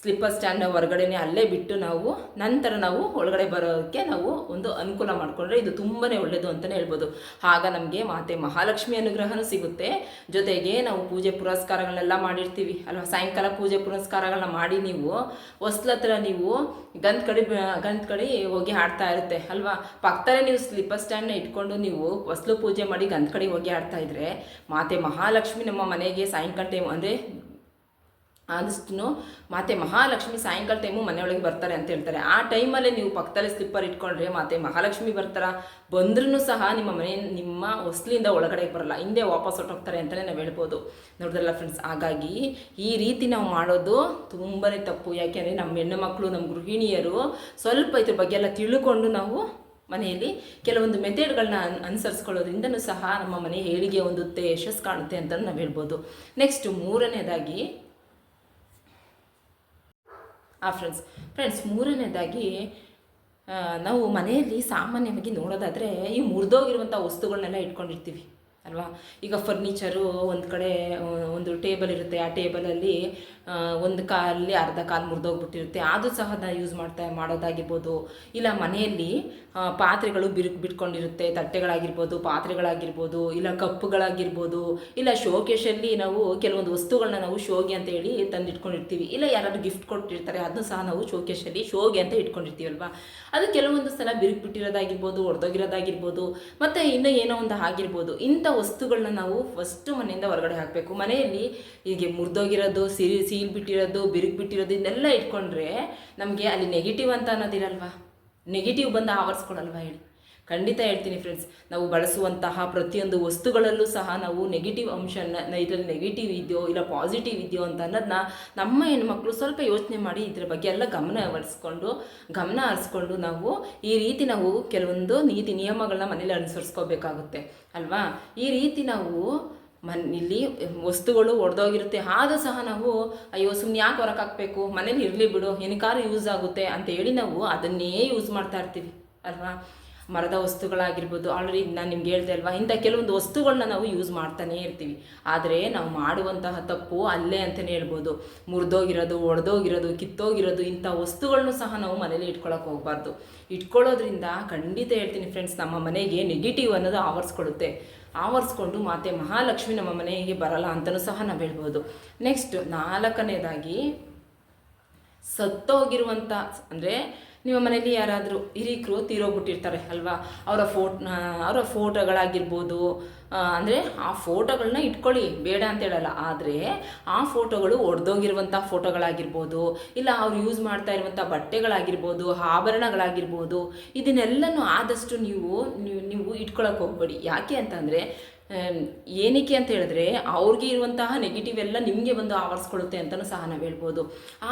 ಸ್ಲಿಪ್ಪರ್ ಸ್ಟ್ಯಾಂಡ್ ಹೊರಗಡೆನೆ ಅಲ್ಲೇ ಬಿಟ್ಟು ನಾವು ನಂತರ ನಾವು ಒಳಗಡೆ ಬರೋಕ್ಕೆ ನಾವು ಒಂದು ಅನುಕೂಲ ಮಾಡಿಕೊಂಡ್ರೆ ಇದು ತುಂಬಾ ಒಳ್ಳೆಯದು ಅಂತಲೇ ಹೇಳ್ಬೋದು. ಆಗ ನಮಗೆ ಮಾತೆ ಮಹಾಲಕ್ಷ್ಮಿ ಅನುಗ್ರಹನೂ ಸಿಗುತ್ತೆ. ಜೊತೆಗೆ ನಾವು ಪೂಜೆ ಪುರಸ್ಕಾರಗಳನ್ನೆಲ್ಲ ಮಾಡಿರ್ತೀವಿ. ಅಲ್ವಾ? ಸಾಯಂಕಾಲ ಪೂಜೆ ಪುರಸ್ಕಾರಗಳನ್ನ ಮಾಡಿ ನೀವು ಹೊಸ್ಲತ್ರ ನೀವು ಗಂಧ ಕಡಿ ಗಂಧ ಕಡಿ ಹೋಗಿ ಆಡ್ತಾ ಇರುತ್ತೆ. ಅಲ್ವಾ? ಪಕ್ಕದಲ್ಲೇ ನೀವು ಸ್ಲಿಪ್ಪರ್ ಸ್ಟ್ಯಾಂಡ್ನ ಇಟ್ಕೊಂಡು ನೀವು ಹೊಸ್ಲು ಪೂಜೆ ಮಾಡಿ ಗಂಧ ಕಡಿ ಹೋಗಿ ಆಡ್ತಾ ಇದ್ರೆ ಮಾತೆ ಮಹಾಲಕ್ಷ್ಮಿ ನಮ್ಮ ಮನೆಗೆ ಸಾಯಂಕಾಲ ಟೈಮ್ ಅಂದರೆ ಆದಷ್ಟು ಮಾತೆ ಮಹಾಲಕ್ಷ್ಮಿ ಸಾಯಂಕಾಲ ಟೈಮು ಮನೆಯೊಳಗೆ ಬರ್ತಾರೆ ಅಂತ ಹೇಳ್ತಾರೆ. ಆ ಟೈಮಲ್ಲೇ ನೀವು ಪಕ್ಕದಲ್ಲಿ ಸ್ಲಿಪ್ಪರ್ ಇಟ್ಕೊಂಡ್ರೆ ಮಾತೆ ಮಹಾಲಕ್ಷ್ಮಿ ಬರ್ತಾರ? ಬಂದ್ರೂ ಸಹ ನಿಮ್ಮ ಮನೆ, ನಿಮ್ಮ ಹೊಸ್ಲಿಂದ ಒಳಗಡೆ ಬರಲ್ಲ. ಹಿಂದೆ ವಾಪಸ್ ಹೊಟ್ಟೋಗ್ತಾರೆ ಅಂತಲೇ ನಾವು ಹೇಳ್ಬೋದು. ನೋಡಿದ್ರಲ್ಲ ಫ್ರೆಂಡ್ಸ್ ಹಾಗಾಗಿ ಈ ರೀತಿ ನಾವು ಮಾಡೋದು ತುಂಬಾ ತಪ್ಪು. ಯಾಕೆಂದರೆ ನಮ್ಮ ಹೆಣ್ಣು ಮಕ್ಕಳು ನಮ್ಮ ಗೃಹಿಣಿಯರು ಸ್ವಲ್ಪ ಇದ್ರ ಬಗ್ಗೆ ಎಲ್ಲ ತಿಳ್ಕೊಂಡು ನಾವು ಮನೆಯಲ್ಲಿ ಕೆಲವೊಂದು ಮೆಥೆಡ್ಗಳನ್ನ ಅನ್, ಅನುಸರಿಸ್ಕೊಳ್ಳೋದ್ರಿಂದನೂ ಸಹ ನಮ್ಮ ಮನೆ ಏಳಿಗೆ ಹೊಂದುತ್ತೆ ಯಶಸ್ಸು ಕಾಣುತ್ತೆ ಅಂತ ನಾವು ಹೇಳ್ಬೋದು. ನೆಕ್ಸ್ಟ್ ಮೂರನೇದಾಗಿ ಆ ಫ್ರೆಂಡ್ಸ್ ಫ್ರೆಂಡ್ಸ್ ಮೂರನೇದಾಗಿ ನಾವು ಮನೆಯಲ್ಲಿ ಸಾಮಾನ್ಯವಾಗಿ ನೋಡೋದಾದರೆ ಈ ಮುರಿದೋಗಿರುವಂಥ ವಸ್ತುಗಳನ್ನೆಲ್ಲ ಇಟ್ಕೊಂಡಿರ್ತೀವಿ, ಅಲ್ವಾ? ಈಗ ಫರ್ನಿಚರು ಒಂದು ಕಡೆ ಒಂದು ಟೇಬಲ್ ಇರುತ್ತೆ. ಆ ಟೇಬಲಲ್ಲಿ ಒಂದು ಕಾಲಲ್ಲಿ ಅರ್ಧ ಕಾಲು ಮುರಿದೋಗ್ಬಿಟ್ಟಿರುತ್ತೆ. ಅದು ಸಹ ಯೂಸ್ ಮಾಡ್ತಾ, ಮಾಡೋದಾಗಿರ್ಬೋದು. ಇಲ್ಲ ಮನೆಯಲ್ಲಿ ಪಾತ್ರೆಗಳು ಬಿರುಕು ಬಿಟ್ಕೊಂಡಿರುತ್ತೆ. ತಟ್ಟೆಗಳಾಗಿರ್ಬೋದು, ಪಾತ್ರೆಗಳಾಗಿರ್ಬೋದು, ಇಲ್ಲ ಕಪ್ಪುಗಳಾಗಿರ್ಬೋದು, ಇಲ್ಲ ಶೋಕೇಶಲ್ಲಿ ನಾವು ಕೆಲವೊಂದು ವಸ್ತುಗಳನ್ನ ನಾವು ಶೋಗೆ ಅಂತ ಹೇಳಿ ತಂದಿಟ್ಕೊಂಡಿರ್ತೀವಿ. ಇಲ್ಲ ಯಾರಾದ್ರು ಗಿಫ್ಟ್ ಕೊಟ್ಟಿರ್ತಾರೆ ಅದನ್ನು ಸಹ ನಾವು ಶೋಕೇಶಲ್ಲಿ ಶೋಗೆ ಅಂತ ಇಟ್ಕೊಂಡಿರ್ತೀವಲ್ವಾ ಅದು ಕೆಲವೊಂದು ಸಲ ಬಿರುಕು ಬಿಟ್ಟಿರೋದಾಗಿರ್ಬೋದು ಒಡೆದೋಗಿರೋದಾಗಿರ್ಬೋದು, ಮತ್ತು ಇನ್ನೂ ಏನೋ ಒಂದು ಆಗಿರ್ಬೋದು. ಇಂಥ ವಸ್ತುಗಳನ್ನ ನಾವು ಫಸ್ಟು ಮನೆಯಿಂದ ಹೊರಗಡೆ ಹಾಕಬೇಕು. ಮನೆಯಲ್ಲಿ ಹೀಗೆ ಮುರಿದೋಗಿರೋದು, ಸಿರಿ ಸೀಲ್ ಬಿಟ್ಟಿರೋದು, ಬಿರುಕು ಬಿಟ್ಟಿರೋದು, ಇದನ್ನೆಲ್ಲ ಇಟ್ಕೊಂಡ್ರೆ ನಮಗೆ ಅಲ್ಲಿ ನೆಗೆಟಿವ್ ಅಂತ ಅನ್ನೋದಿರಲ್ವಾ? ನೆಗೆಟಿವ್ ಬಂದು ಆವರಿಸ್ಕೊಳಲ್ವಾ ಹೇಳಿ? ಖಂಡಿತ ಹೇಳ್ತೀನಿ ಫ್ರೆಂಡ್ಸ್ ನಾವು ಬಳಸುವಂತಹ ಪ್ರತಿಯೊಂದು ವಸ್ತುಗಳಲ್ಲೂ ಸಹ ನಾವು ನೆಗೆಟಿವ್ ಅಂಶನ ಇದರಲ್ಲಿ ನೆಗೆಟಿವ್ ಇದೆಯೋ ಇಲ್ಲ ಪಾಸಿಟಿವ್ ಇದೆಯೋ ಅಂತ ಅನ್ನೋದನ್ನ ನಮ್ಮ ಹೆಣ್ಮಕ್ಳು ಸ್ವಲ್ಪ ಯೋಚನೆ ಮಾಡಿ ಇದ್ರ ಬಗ್ಗೆ ಎಲ್ಲ ಗಮನ ಹರಿಸ್ಕೊಂಡು ಗಮನ ಹರಿಸ್ಕೊಂಡು ನಾವು ಈ ರೀತಿ ನಾವು ಕೆಲವೊಂದು ನೀತಿ ನಿಯಮಗಳನ್ನ ಮನೇಲಿ ಅನುಸರಿಸ್ಕೋಬೇಕಾಗುತ್ತೆ, ಅಲ್ವಾ? ಈ ರೀತಿ ನಾವು ಮನ್, ಇಲ್ಲಿ ವಸ್ತುಗಳು ಒಡೆದೋಗಿರುತ್ತೆ. ಆದರೂ ಸಹ ನಾವು, ಅಯ್ಯೋ ಸುಮ್ಮನೆ ಯಾಕೆ ಹೊರಗೆ ಹಾಕಬೇಕು? ಮನೇಲಿ ಇರಲಿ ಬಿಡು, ಏನಕ್ಕಾದ್ರೂ ಯೂಸ್ ಆಗುತ್ತೆ ಅಂತ ಹೇಳಿ ನಾವು ಅದನ್ನೇ ಯೂಸ್ ಮಾಡ್ತಾ ಇರ್ತೀವಿ, ಅಲ್ವಾ? ಮರದ ವಸ್ತುಗಳಾಗಿರ್ಬೋದು ಆಲ್ರೆಡಿ ನಾನು ನಿಮ್ಗೆ ಹೇಳ್ದೆ ಅಲ್ವಾ ಇಂಥ ಕೆಲವೊಂದು ವಸ್ತುಗಳನ್ನ ನಾವು ಯೂಸ್ ಮಾಡ್ತಾನೇ ಇರ್ತೀವಿ. ಆದರೆ ನಾವು ಮಾಡುವಂತಹ ತಪ್ಪು ಅಲ್ಲೇ ಅಂತಲೇ ಹೇಳ್ಬೋದು. ಮುರಿದೋಗಿರೋದು, ಒಡೆದೋಗಿರೋದು, ಕಿತ್ತೋಗಿರೋದು ಇಂಥ ವಸ್ತುಗಳನ್ನು ಸಹ ನಾವು ಮನೇಲಿ ಇಟ್ಕೊಳಕ್ಕೆ ಹೋಗಬಾರ್ದು. ಇಟ್ಕೊಳ್ಳೋದ್ರಿಂದ ಖಂಡಿತ ಹೇಳ್ತೀನಿ ಫ್ರೆಂಡ್ಸ್ ನಮ್ಮ ಮನೆಗೆ ನೆಗೆಟಿವ್ ಅನ್ನೋದು ಆವರಿಸ್ಕೊಳ್ಳುತ್ತೆ. ಆವರಿಸ್ಕೊಂಡು ಮಾತೆ ಮಹಾಲಕ್ಷ್ಮಿ ನಮ್ಮ ಮನೆಗೆ ಬರಲ್ಲ ಅಂತಲೂ ಸಹ ನಾವು ಹೇಳ್ಬೋದು. ನೆಕ್ಸ್ಟ್ ನಾಲ್ಕನೇದಾಗಿ ಸತ್ತೋಗಿರುವಂಥ ಅಂದರೆ ನಿಮ್ಮ ಮನೆಯಲ್ಲಿ ಯಾರಾದರೂ ಹಿರೀಕರು ತೀರೋಗ್ಬಿಟ್ಟಿರ್ತಾರೆ ಅಲ್ವಾ? ಅವರ ಫೋಟ್ ಅವರ ಫೋಟೋಗಳಾಗಿರ್ಬೋದು ಅಂದರೆ ಆ ಫೋಟೋಗಳನ್ನ ಇಟ್ಕೊಳ್ಳಿ. ಬೇಡ ಅಂತ ಹೇಳಲ್ಲ. ಆದರೆ ಆ ಫೋಟೋಗಳು ಒಡೆದೋಗಿರುವಂಥ ಫೋಟೋಗಳಾಗಿರ್ಬೋದು, ಇಲ್ಲ ಅವ್ರು ಯೂಸ್ ಮಾಡ್ತಾ ಇರುವಂಥ ಬಟ್ಟೆಗಳಾಗಿರ್ಬೋದು, ಆಭರಣಗಳಾಗಿರ್ಬೋದು, ಇದನ್ನೆಲ್ಲನೂ ಆದಷ್ಟು ನೀವು ನೀವು ಇಟ್ಕೊಳಕ್ಕೆ ಹೋಗ್ಬೇಡಿ. ಯಾಕೆ ಅಂತಂದರೆ ಏನಕ್ಕೆ ಅಂತ ಹೇಳಿದ್ರೆ ಅವ್ರಿಗೆ ಇರುವಂತಹ ನೆಗೆಟಿವ್ ಎಲ್ಲ ನಿಮಗೆ ಬಂದು ಆವರಿಸ್ಕೊಳ್ಳುತ್ತೆ ಅಂತಲೂ ಸಹ ನಾವು ಹೇಳ್ಬೋದು.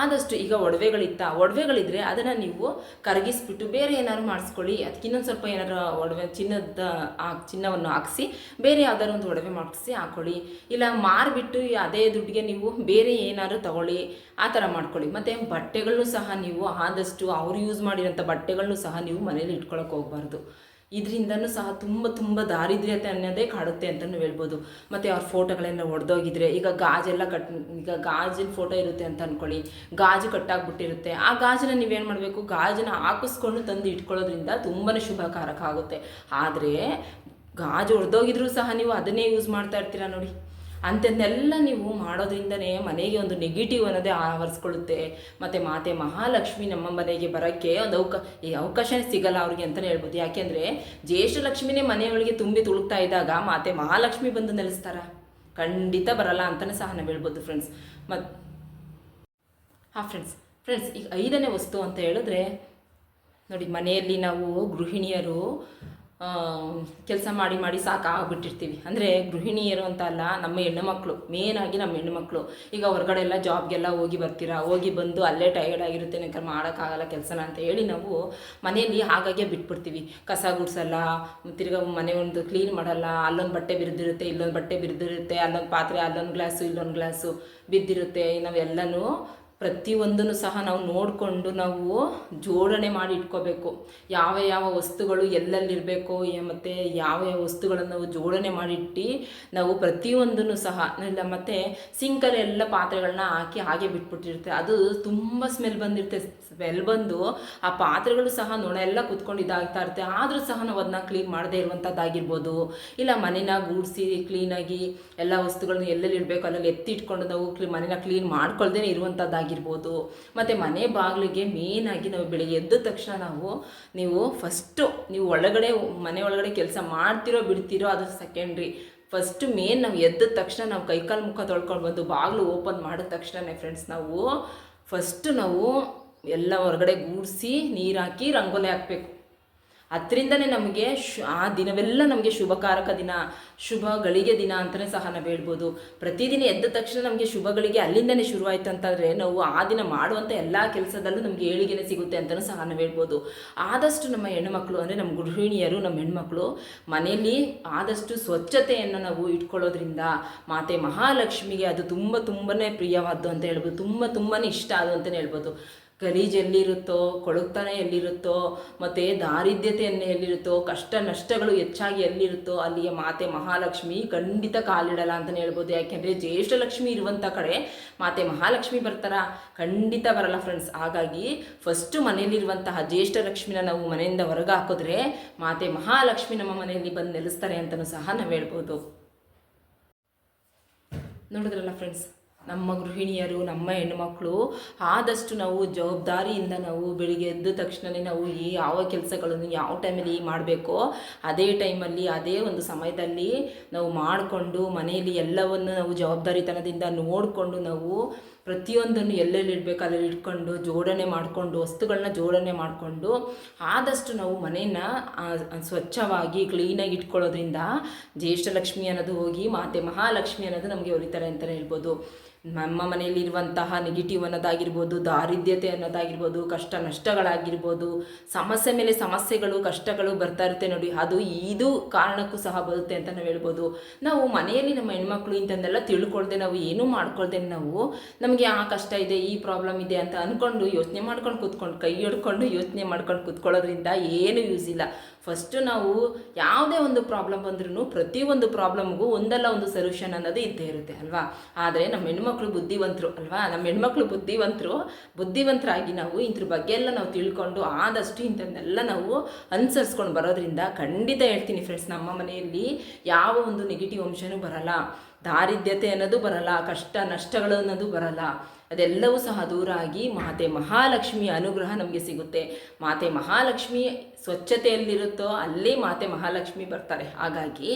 ಆದಷ್ಟು ಈಗ ಒಡವೆಗಳಿತ್ತ, ಒಡವೆಗಳಿದ್ರೆ ಅದನ್ನು ನೀವು ಕರಗಿಸ್ಬಿಟ್ಟು ಬೇರೆ ಏನಾದ್ರು ಮಾಡಿಸ್ಕೊಳ್ಳಿ. ಅದಕ್ಕೆ ಸ್ವಲ್ಪ ಏನಾದ್ರು ಒಡವೆ ಚಿನ್ನದ ಚಿನ್ನವನ್ನು ಹಾಕಿಸಿ, ಬೇರೆ ಯಾವ್ದಾದ್ರು ಒಂದು ಒಡವೆ ಮಾಡಿಸಿ ಹಾಕೊಳ್ಳಿ. ಇಲ್ಲ ಮಾರಿಬಿಟ್ಟು ಅದೇ ದುಡ್ಡಿಗೆ ನೀವು ಬೇರೆ ಏನಾದ್ರು ತಗೊಳ್ಳಿ, ಆ ಥರ ಮಾಡ್ಕೊಳ್ಳಿ. ಮತ್ತು ಬಟ್ಟೆಗಳನ್ನೂ ಸಹ ನೀವು ಆದಷ್ಟು ಅವರು ಯೂಸ್ ಮಾಡಿರೋಂಥ ಬಟ್ಟೆಗಳನ್ನೂ ಸಹ ನೀವು ಮನೇಲಿ ಇಟ್ಕೊಳಕ್ಕೆ ಹೋಗ್ಬಾರ್ದು. ಇದರಿಂದನೂ ಸಹ ತುಂಬ ತುಂಬ ದಾರಿದ್ರ್ಯತೆ ಅನ್ನೋದೇ ಕಾಡುತ್ತೆ ಅಂತಲೂ ಹೇಳ್ಬೋದು. ಮತ್ತು ಅವ್ರ ಫೋಟೋಗಳೆಲ್ಲ ಒಡೆದೋಗಿದ್ರೆ, ಈಗ ಗಾಜೆಲ್ಲ ಕಟ್, ಈಗ ಗಾಜಿನ ಫೋಟೋ ಇರುತ್ತೆ ಅಂತ ಅಂದ್ಕೊಳ್ಳಿ ಗಾಜು ಕಟ್ಟಾಗ್ಬಿಟ್ಟಿರುತ್ತೆ. ಆ ಗಾಜನ್ನ ನೀವೇನು ಮಾಡಬೇಕು? ಗಾಜನ ಹಾಕಿಸ್ಕೊಂಡು ತಂದು ಇಟ್ಕೊಳ್ಳೋದ್ರಿಂದ ತುಂಬಾ ಶುಭಕಾರಕ ಆಗುತ್ತೆ. ಆದರೆ ಗಾಜು ಒಡೆದೋಗಿದ್ರೂ ಸಹ ನೀವು ಅದನ್ನೇ ಯೂಸ್ ಮಾಡ್ತಾ ಇರ್ತೀರಾ ನೋಡಿ. ಅಂಥದ್ದೆಲ್ಲ ನೀವು ಮಾಡೋದ್ರಿಂದನೇ ಮನೆಗೆ ಒಂದು ನೆಗೆಟಿವ್ ಅನ್ನೋದೇ ಆವರಿಸ್ಕೊಳ್ಳುತ್ತೆ. ಮತ್ತು ಮಾತೆ ಮಹಾಲಕ್ಷ್ಮಿ ನಮ್ಮ ಮನೆಗೆ ಬರೋಕ್ಕೆ ಒಂದು ಅವಕ, ಈ ಅವಕಾಶನೇ ಸಿಗಲ್ಲ ಅವ್ರಿಗೆ ಅಂತಲೇ ಹೇಳ್ಬೋದು. ಯಾಕೆಂದರೆ ಜ್ಯೇಷ್ಠ ಲಕ್ಷ್ಮಿನೇ ಮನೆಯೊಳಗೆ ತುಂಬಿ ತುಳುಕ್ತಾ ಇದ್ದಾಗ ಮಾತೆ ಮಹಾಲಕ್ಷ್ಮಿ ಬಂದು ನೆಲೆಸ್ತಾರ? ಖಂಡಿತ ಬರಲ್ಲ ಅಂತಲೇ ಸಹ ನಾವು ಹೇಳ್ಬೋದು ಫ್ರೆಂಡ್ಸ್ ಮತ್ತು ಹಾಂ ಫ್ರೆಂಡ್ಸ್ ಫ್ರೆಂಡ್ಸ್ ಈಗ ಐದನೇ ವಸ್ತು ಅಂತ ಹೇಳಿದ್ರೆ ನೋಡಿ ಮನೆಯಲ್ಲಿ ನಾವು ಗೃಹಿಣಿಯರು ಕೆಲಸ ಮಾಡಿ ಮಾಡಿ ಸಾಕಾಗ್ಬಿಟ್ಟಿರ್ತೀವಿ. ಅಂದರೆ ಗೃಹಿಣಿಯರು ಅಂತ ಅಲ್ಲ, ನಮ್ಮ ಹೆಣ್ಣು ಮಕ್ಕಳು ಮೇನಾಗಿ ನಮ್ಮ ಹೆಣ್ಣು ಮಕ್ಕಳು ಈಗ ಹೊರಗಡೆ ಎಲ್ಲ ಜಾಬ್ಗೆಲ್ಲ ಹೋಗಿ ಬರ್ತೀರಾ? ಹೋಗಿ ಬಂದು ಅಲ್ಲೇ ಟಯರ್ಡ್ ಆಗಿರುತ್ತೆ ನಂಗೆ ಮಾಡೋಕ್ಕಾಗಲ್ಲ ಕೆಲಸನ ಅಂತ ಹೇಳಿ ನಾವು ಮನೆಯಲ್ಲಿ ಹಾಗಾಗೆ ಬಿಟ್ಬಿಡ್ತೀವಿ. ಕಸ ಗುಡಿಸಲ್ಲ, ತಿರ್ಗಾ ಮನೆ ಒಂದು ಕ್ಲೀನ್ ಮಾಡಲ್ಲ, ಅಲ್ಲೊಂದು ಬಟ್ಟೆ ಬಿರಿದಿರುತ್ತೆ, ಇಲ್ಲೊಂದು ಬಟ್ಟೆ ಬಿರಿದಿರುತ್ತೆ, ಅಲ್ಲೊಂದು ಪಾತ್ರೆ, ಅಲ್ಲೊಂದು ಗ್ಲಾಸು ಇಲ್ಲೊಂದು ಗ್ಲಾಸು ಬಿದ್ದಿರುತ್ತೆ. ನಾವೆಲ್ಲನೂ ಪ್ರತಿಯೊಂದನ್ನು ಸಹ ನಾವು ನೋಡಿಕೊಂಡು ನಾವು ಜೋಡಣೆ ಮಾಡಿ ಇಟ್ಕೋಬೇಕು. ಯಾವ ಯಾವ ವಸ್ತುಗಳು ಎಲ್ಲೆಲ್ಲಿರಬೇಕು ಮತ್ತು ಯಾವ ಯಾವ ವಸ್ತುಗಳನ್ನು ನಾವು ಜೋಡಣೆ ಮಾಡಿಟ್ಟು ನಾವು ಪ್ರತಿಯೊಂದನ್ನು ಸಹ, ಇಲ್ಲ ಮತ್ತು ಸಿಂಕಲ್ಲಿ ಎಲ್ಲ ಪಾತ್ರೆಗಳನ್ನ ಹಾಕಿ ಹಾಗೆ ಬಿಟ್ಬಿಟ್ಟಿರುತ್ತೆ. ಅದು ತುಂಬ ಸ್ಮೆಲ್ ಬಂದಿರುತ್ತೆ. ಸ್ಮೆಲ್ ಬಂದು ಆ ಪಾತ್ರೆಗಳು ಸಹ ನೊಣ ಎಲ್ಲ ಕುತ್ಕೊಂಡು ಇದಾಗ್ತಾ ಇರುತ್ತೆ. ಆದರೂ ಸಹ ನಾವು ಅದನ್ನ ಕ್ಲೀನ್ ಮಾಡದೇ ಇರುವಂಥದ್ದಾಗಿರ್ಬೋದು ಇಲ್ಲ ಮನೆನ ಗೂಡಿಸಿ ಕ್ಲೀನಾಗಿ ಎಲ್ಲ ವಸ್ತುಗಳನ್ನ ಎಲ್ಲೆಲ್ಲಿ ಇಡಬೇಕು ಅಲ್ಲಲ್ಲಿ ಎತ್ತಿ ಇಟ್ಕೊಂಡು ನಾವು ಕ್ಲೀ ಮನೇನ ಕ್ಲೀನ್ ಮಾಡ್ಕೊಳ್ದೇ ಇರುವಂಥದ್ದಾಗಿರ್ಬೋದು ಮತ್ತು ಮನೆ ಬಾಗಿಲಿಗೆ ಮೇಯ್ನಾಗಿ ನಾವು ಬೆಳಿಗ್ಗೆ ಎದ್ದ ತಕ್ಷಣ ನಾವು, ನೀವು ಫಸ್ಟು ನೀವು ಒಳಗಡೆ, ಮನೆ ಒಳಗಡೆ ಕೆಲಸ ಮಾಡ್ತಿರೋ ಬಿಡ್ತಿರೋ ಅದು ಸೆಕೆಂಡ್ರಿ ಫಸ್ಟ್ ಮೇನ್ ನಾವು ಎದ್ದ ತಕ್ಷಣ ನಾವು ಕೈಕಾಲು ಮುಖ ತೊಳ್ಕೊಂಡು ಬಂದು ಬಾಗಿಲು ಓಪನ್ ಮಾಡಿದ ತಕ್ಷಣನೇ ಫ್ರೆಂಡ್ಸ್ ನಾವು ಫಸ್ಟ್ ನಾವು ಎಲ್ಲ ಹೊರಗಡೆ ಗೂಡಿಸಿ ನೀರು ಹಾಕಿ ರಂಗೋಲಿ ಹಾಕಬೇಕು. ಅದರಿಂದನೇ ನಮಗೆ ಶು ಆ ದಿನವೆಲ್ಲ ನಮಗೆ ಶುಭಕಾರಕ ದಿನ ಶುಭ ಗಳಿಗೆ ದಿನ ಅಂತಲೇ ಸಹ ನಾವು ಹೇಳ್ಬೋದು. ಪ್ರತಿದಿನ ಎದ್ದ ತಕ್ಷಣ ನಮಗೆ ಶುಭಗಳಿಗೆ ಅಲ್ಲಿಂದನೇ ಶುರುವಾಯಿತು ಅಂತಂದರೆ ನಾವು ಆ ದಿನ ಮಾಡುವಂಥ ಎಲ್ಲ ಕೆಲಸದಲ್ಲೂ ನಮಗೆ ಏಳಿಗೆನೇ ಸಿಗುತ್ತೆ ಅಂತಲೂ ಸಹ ನಾವು ಹೇಳ್ಬೋದು. ಆದಷ್ಟು ನಮ್ಮ ಹೆಣ್ಣುಮಕ್ಕಳು ಅಂದರೆ ನಮ್ಮ ಗೃಹಿಣಿಯರು ನಮ್ಮ ಹೆಣ್ಮಕ್ಳು, ಮನೆಯಲ್ಲಿ ಆದಷ್ಟು ಸ್ವಚ್ಛತೆಯನ್ನು ನಾವು ಇಟ್ಕೊಳ್ಳೋದ್ರಿಂದ ಮಾತೆ ಮಹಾಲಕ್ಷ್ಮಿಗೆ ಅದು ತುಂಬ ತುಂಬನೇ ಪ್ರಿಯವಾದ್ದು ಅಂತ ಹೇಳ್ಬೋದು. ತುಂಬ ತುಂಬಾ ಇಷ್ಟ ಅದು ಅಂತಲೇ ಹೇಳ್ಬೋದು. ಗಲೀಜು ಎಲ್ಲಿರುತ್ತೋ ಕೊಳುತನ ಎಲ್ಲಿರುತ್ತೋ, ಮತ್ತು ದಾರಿದ್ರ್ಯತೆಯನ್ನು ಎಲ್ಲಿರುತ್ತೋ, ಕಷ್ಟ ನಷ್ಟಗಳು ಹೆಚ್ಚಾಗಿ ಎಲ್ಲಿರುತ್ತೋ, ಅಲ್ಲಿಯ ಮಾತೆ ಮಹಾಲಕ್ಷ್ಮಿ ಖಂಡಿತ ಕಾಲಿಡಲ್ಲ ಅಂತಲೇ ಹೇಳ್ಬೋದು. ಯಾಕೆಂದರೆ ಜ್ಯೇಷ್ಠ ಲಕ್ಷ್ಮಿ ಇರುವಂಥ ಕಡೆ ಮಾತೆ ಮಹಾಲಕ್ಷ್ಮಿ ಬರ್ತಾರ? ಖಂಡಿತ ಬರಲ್ಲ ಫ್ರೆಂಡ್ಸ್ ಹಾಗಾಗಿ ಫಸ್ಟು ಮನೆಯಲ್ಲಿರುವಂತಹ ಜ್ಯೇಷ್ಠ ಲಕ್ಷ್ಮಿನ ನಾವು ಮನೆಯಿಂದ ಹೊರಗೆ ಹಾಕಿದ್ರೆ ಮಾತೆ ಮಹಾಲಕ್ಷ್ಮಿ ನಮ್ಮ ಮನೆಯಲ್ಲಿ ಬಂದು ನೆಲೆಸ್ತಾರೆ ಅಂತಲೂ ಸಹ ನಾವು ಹೇಳ್ಬೋದು. ನೋಡಿದ್ರಲ್ಲ ಫ್ರೆಂಡ್ಸ್ ನಮ್ಮ ಗೃಹಿಣಿಯರು, ನಮ್ಮ ಹೆಣ್ಣುಮಕ್ಕಳು ಆದಷ್ಟು ನಾವು ಜವಾಬ್ದಾರಿಯಿಂದ ನಾವು ಬೆಳಿಗ್ಗೆ ಎದ್ದ ತಕ್ಷಣವೇ ನಾವು ಈ ಯಾವ ಕೆಲಸಗಳನ್ನು ಯಾವ ಟೈಮಲ್ಲಿ ಮಾಡಬೇಕೋ, ಅದೇ ಟೈಮಲ್ಲಿ ಅದೇ ಒಂದು ಸಮಯದಲ್ಲಿ ನಾವು ಮಾಡಿಕೊಂಡು ಮನೆಯಲ್ಲಿ ಎಲ್ಲವನ್ನು ನಾವು ಜವಾಬ್ದಾರಿತನದಿಂದ ನೋಡಿಕೊಂಡು ನಾವು ಪ್ರತಿಯೊಂದನ್ನು ಎಲ್ಲೆಲ್ಲಿ ಇಡಬೇಕು ಅಲ್ಲಲ್ಲಿ ಇಟ್ಕೊಂಡು ಜೋಡಣೆ ಮಾಡಿಕೊಂಡು ವಸ್ತುಗಳನ್ನ ಜೋಡಣೆ ಮಾಡಿಕೊಂಡು, ಆದಷ್ಟು ನಾವು ಮನೇನ ಸ್ವಚ್ಛವಾಗಿ ಕ್ಲೀನಾಗಿ ಇಟ್ಕೊಳ್ಳೋದ್ರಿಂದ ಜ್ಯೇಷ್ಠಲಕ್ಷ್ಮಿ ಅನ್ನೋದು ಹೋಗಿ, ಮಾತೆ ಮಹಾಲಕ್ಷ್ಮಿ ಅನ್ನೋದು ನಮಗೆ ಹೊರಿತಾರೆ ಅಂತಲೇ ಹೇಳ್ಬೋದು. ನಮ್ಮ ಮನೆಯಲ್ಲಿರುವಂತಹ ನೆಗೆಟಿವ್ ಅನ್ನೋದಾಗಿರ್ಬೋದು, ದಾರಿದ್ರ್ಯತೆ ಅನ್ನೋದಾಗಿರ್ಬೋದು, ಕಷ್ಟ ನಷ್ಟಗಳಾಗಿರ್ಬೋದು, ಸಮಸ್ಯೆ ಮೇಲೆ ಸಮಸ್ಯೆಗಳು, ಕಷ್ಟಗಳು ಬರ್ತಾ ಇರುತ್ತೆ ನೋಡಿ. ಅದು ಇದು ಕಾರಣಕ್ಕೂ ಸಹ ಬರುತ್ತೆ ಅಂತ ನಾವು ಹೇಳ್ಬೋದು. ನಾವು ಮನೆಯಲ್ಲಿ ನಮ್ಮ ಹೆಣ್ಮಕ್ಳು ಇಂಥದ್ದೆಲ್ಲ ತಿಳ್ಕೊಳ್ದೆ ನಾವು ಏನೂ ಮಾಡ್ಕೊಳ್ದೆ ನಾವು, ನಮಗೆ ಆ ಕಷ್ಟ ಇದೆ, ಈ ಪ್ರಾಬ್ಲಮ್ ಇದೆ ಅಂತ ಅಂದ್ಕೊಂಡು ಯೋಚನೆ ಮಾಡ್ಕೊಂಡು ಕೂತ್ಕೊಂಡು, ಕೈ ಹಿಡ್ಕೊಂಡು ಯೋಚನೆ ಮಾಡ್ಕೊಂಡು ಕೂತ್ಕೊಳ್ಳೋದ್ರಿಂದ ಏನು ಯೂಸ್ ಇಲ್ಲ. ಫಸ್ಟು ನಾವು ಯಾವುದೇ ಒಂದು ಪ್ರಾಬ್ಲಮ್ ಬಂದ್ರೂ ಪ್ರತಿಯೊಂದು ಪ್ರಾಬ್ಲಮ್ಗೂ ಒಂದಲ್ಲ ಒಂದು ಸೊಲ್ಯೂಷನ್ ಅನ್ನೋದು ಇದ್ದೇ ಇರುತ್ತೆ, ಅಲ್ವಾ? ಆದರೆ ನಮ್ಮ ಹೆಣ್ಮಕ್ಳು ಬುದ್ಧಿವಂತರು, ಅಲ್ವಾ? ನಮ್ಮ ಹೆಣ್ಮಕ್ಳು ಬುದ್ಧಿವಂತರು, ಬುದ್ಧಿವಂತರಾಗಿ ನಾವು ಇದ್ರ ಬಗ್ಗೆ ಎಲ್ಲ ನಾವು ತಿಳ್ಕೊಂಡು ಆದಷ್ಟು ಇಂಥದ್ದನ್ನೆಲ್ಲ ನಾವು ಅನುಸರಿಸ್ಕೊಂಡು ಬರೋದ್ರಿಂದ ಖಂಡಿತ ಹೇಳ್ತೀನಿ ಫ್ರೆಂಡ್ಸ್ ನಮ್ಮ ಮನೆಯಲ್ಲಿ ಯಾವ ಒಂದು ನೆಗೆಟಿವ್ ಅಂಶನೂ ಬರಲ್ಲ. ದಾರಿದ್ರ್ಯತೆ ಅನ್ನೋದು ಬರಲ್ಲ, ಕಷ್ಟ, ನಷ್ಟಗಳು ಅನ್ನೋದು ಬರಲ್ಲ. ಅದೆಲ್ಲವೂ ಸಹ ದೂರ ಆಗಿ ಮಾತೆ ಮಹಾಲಕ್ಷ್ಮಿಯ ಅನುಗ್ರಹ ನಮಗೆ ಸಿಗುತ್ತೆ. ಮಾತೆ ಮಹಾಲಕ್ಷ್ಮಿ ಸ್ವಚ್ಛತೆಯಲ್ಲಿರುತ್ತೋ ಅಲ್ಲೇ ಮಾತೆ ಮಹಾಲಕ್ಷ್ಮಿ ಬರ್ತಾರೆ. ಹಾಗಾಗಿ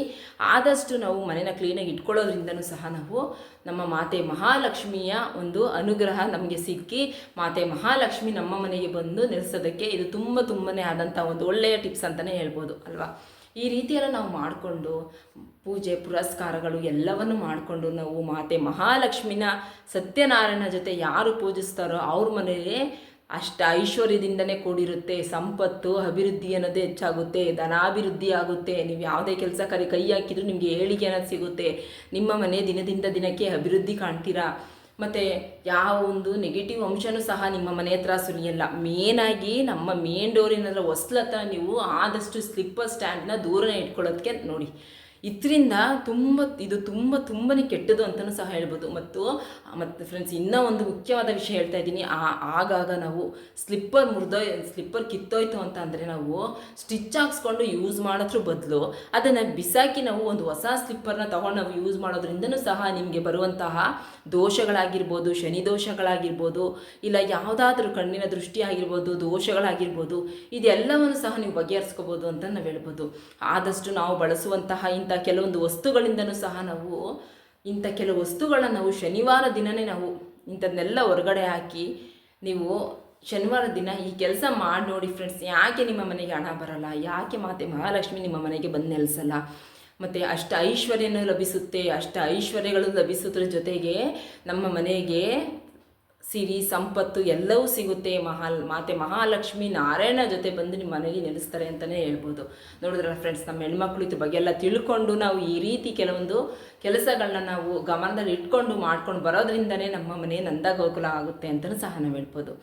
ಆದಷ್ಟು ನಾವು ಮನೇನ ಕ್ಲೀನಾಗಿ ಇಟ್ಕೊಳ್ಳೋದ್ರಿಂದನೂ ಸಹ ನಾವು ನಮ್ಮ ಮಾತೆ ಮಹಾಲಕ್ಷ್ಮಿಯ ಒಂದು ಅನುಗ್ರಹ ನಮಗೆ ಸಿಕ್ಕಿ ಮಾತೆ ಮಹಾಲಕ್ಷ್ಮಿ ನಮ್ಮ ಮನೆಗೆ ಬಂದು ನೆಲೆಸೋದಕ್ಕೆ ಇದು ತುಂಬ ತುಂಬನೇ ಆದಂಥ ಒಂದು ಒಳ್ಳೆಯ ಟಿಪ್ಸ್ ಅಂತಲೇ ಹೇಳ್ಬೋದು, ಅಲ್ವಾ? ಈ ರೀತಿಯೆಲ್ಲ ನಾವು ಮಾಡಿಕೊಂಡು ಪೂಜೆ, ಪುರಸ್ಕಾರಗಳು ಎಲ್ಲವನ್ನು ಮಾಡಿಕೊಂಡು ನಾವು ಮಾತೆ ಮಹಾಲಕ್ಷ್ಮಿನ ಸತ್ಯನಾರಾಯಣ ಜೊತೆ ಯಾರು ಪೂಜಿಸ್ತಾರೋ ಅವ್ರ ಮನೆಯೇ ಅಷ್ಟು ಐಶ್ವರ್ಯದಿಂದನೇ ಕೂಡಿರುತ್ತೆ, ಸಂಪತ್ತು, ಅಭಿವೃದ್ಧಿ ಅನ್ನೋದೇ ಹೆಚ್ಚಾಗುತ್ತೆ, ಧನಾಭಿವೃದ್ಧಿ ಆಗುತ್ತೆ, ನೀವು ಯಾವುದೇ ಕೆಲಸ ಕರೆ ಕೈ ಹಾಕಿದ್ರು ನಿಮಗೆ ಏಳಿಗೆ ಅನ್ನೋದು ಸಿಗುತ್ತೆ, ನಿಮ್ಮ ಮನೆ ದಿನದಿಂದ ದಿನಕ್ಕೆ ಅಭಿವೃದ್ಧಿ ಕಾಣ್ತೀರಾ? ಮತ್ತು ಯಾವ ಒಂದು ನೆಗೆಟಿವ್ ಅಂಶನೂ ಸಹ ನಿಮ್ಮ ಮನೆ ಹತ್ರ ಸುರಿಯಲ್ಲ ಮೇನಾಗಿ ನಮ್ಮ ಮೇನ್ ಡೋರಿನ ಹೊಸ್ಲತ್ತ ನೀವು ಆದಷ್ಟು ಸ್ಲಿಪ್ಪರ್ ಸ್ಟ್ಯಾಂಡ್ನ ದೂರನೇ ಇಟ್ಕೊಳ್ಳೋದಕ್ಕೆ ನೋಡಿ. ಇದರಿಂದ ತುಂಬ, ಇದು ತುಂಬ ತುಂಬಾ ಕೆಟ್ಟದು ಅಂತಲೂ ಸಹ ಹೇಳ್ಬೋದು. ಮತ್ತು ಮತ್ತು ಫ್ರೆಂಡ್ಸ್ ಇನ್ನೂ ಒಂದು ಮುಖ್ಯವಾದ ವಿಷಯ ಹೇಳ್ತಾ ಇದ್ದೀನಿ. ಆಗಾಗ ನಾವು ಸ್ಲಿಪ್ಪರ್ ಮುರಿದೋ ಸ್ಲಿಪ್ಪರ್ ಕಿತ್ತೋಯ್ತು ಅಂತ ಅಂದರೆ ನಾವು ಸ್ಟಿಚ್ ಹಾಕ್ಸ್ಕೊಂಡು ಯೂಸ್ ಮಾಡೋದ್ರ ಬದಲು ಅದನ್ನು ಬಿಸಾಕಿ ನಾವು ಒಂದು ಹೊಸ ಸ್ಲಿಪ್ಪರ್ನ ತೊಗೊಂಡು ನಾವು ಯೂಸ್ ಮಾಡೋದ್ರಿಂದನೂ ಸಹ ನಿಮಗೆ ಬರುವಂತಹ ದೋಷಗಳಾಗಿರ್ಬೋದು, ಶನಿ ದೋಷಗಳಾಗಿರ್ಬೋದು, ಇಲ್ಲ ಯಾವುದಾದ್ರೂ ಕಣ್ಣಿನ ದೃಷ್ಟಿ ಆಗಿರ್ಬೋದು, ದೋಷಗಳಾಗಿರ್ಬೋದು, ಇದೆಲ್ಲವನ್ನು ಸಹ ನೀವು ಬಗೆಹರಿಸ್ಕೋಬೋದು ಅಂತ ನಾವು ಹೇಳ್ಬೋದು. ಆದಷ್ಟು ನಾವು ಬಳಸುವಂತಹ ಕೆಲವೊಂದು ವಸ್ತುಗಳಿಂದನೂ ಸಹ ನಾವು ಇಂಥ ಕೆಲವು ವಸ್ತುಗಳನ್ನು ನಾವು ಶನಿವಾರ ದಿನವೇ ನಾವು ಇಂಥದ್ದನ್ನೆಲ್ಲ ಹೊರಗಡೆ ಹಾಕಿ ನೀವು ಶನಿವಾರ ದಿನ ಈ ಕೆಲಸ ಮಾಡಿ ನೋಡಿ ಫ್ರೆಂಡ್ಸ್ ಯಾಕೆ ನಿಮ್ಮ ಮನೆಗೆ ಹಣ ಬರಲ್ಲ? ಯಾಕೆ ಮಾತೆ ಮಹಾಲಕ್ಷ್ಮಿ ನಿಮ್ಮ ಮನೆಗೆ ಬಂದು ನೆಲೆಸಲ್ಲ? ಮತ್ತು ಅಷ್ಟು ಐಶ್ವರ್ಯನೂ ಲಭಿಸುತ್ತೆ, ಅಷ್ಟು ಐಶ್ವರ್ಯಗಳು ಲಭಿಸೋದ್ರ ಜೊತೆಗೆ ನಮ್ಮ ಮನೆಗೆ ಸಿರಿ, ಸಂಪತ್ತು ಎಲ್ಲವೂ ಸಿಗುತ್ತೆ. ಮಹಾ, ಮಾತೆ ಮಹಾಲಕ್ಷ್ಮಿ ನಾರಾಯಣ ಜೊತೆ ಬಂದು ನಿಮ್ಮ ಮನೆಗೆ ನೆಲೆಸ್ತಾರೆ ಅಂತಲೇ ಹೇಳ್ಬೋದು. ನೋಡಿದ್ರೆ ಫ್ರೆಂಡ್ಸ್ ನಮ್ಮ ಹೆಣ್ಮಕ್ಳು ಇದ್ರ ಬಗ್ಗೆ ಎಲ್ಲ ತಿಳ್ಕೊಂಡು ನಾವು ಈ ರೀತಿ ಕೆಲವೊಂದು ಕೆಲಸಗಳನ್ನ ನಾವು ಗಮನದಲ್ಲಿ ಇಟ್ಕೊಂಡು ಮಾಡ್ಕೊಂಡು ಬರೋದ್ರಿಂದನೇ ನಮ್ಮ ಮನೆ ನಂದ ಗೋಕುಲ ಆಗುತ್ತೆ ಅಂತಲೂ ಸಹ ನಾವು ಹೇಳ್ಬೋದು.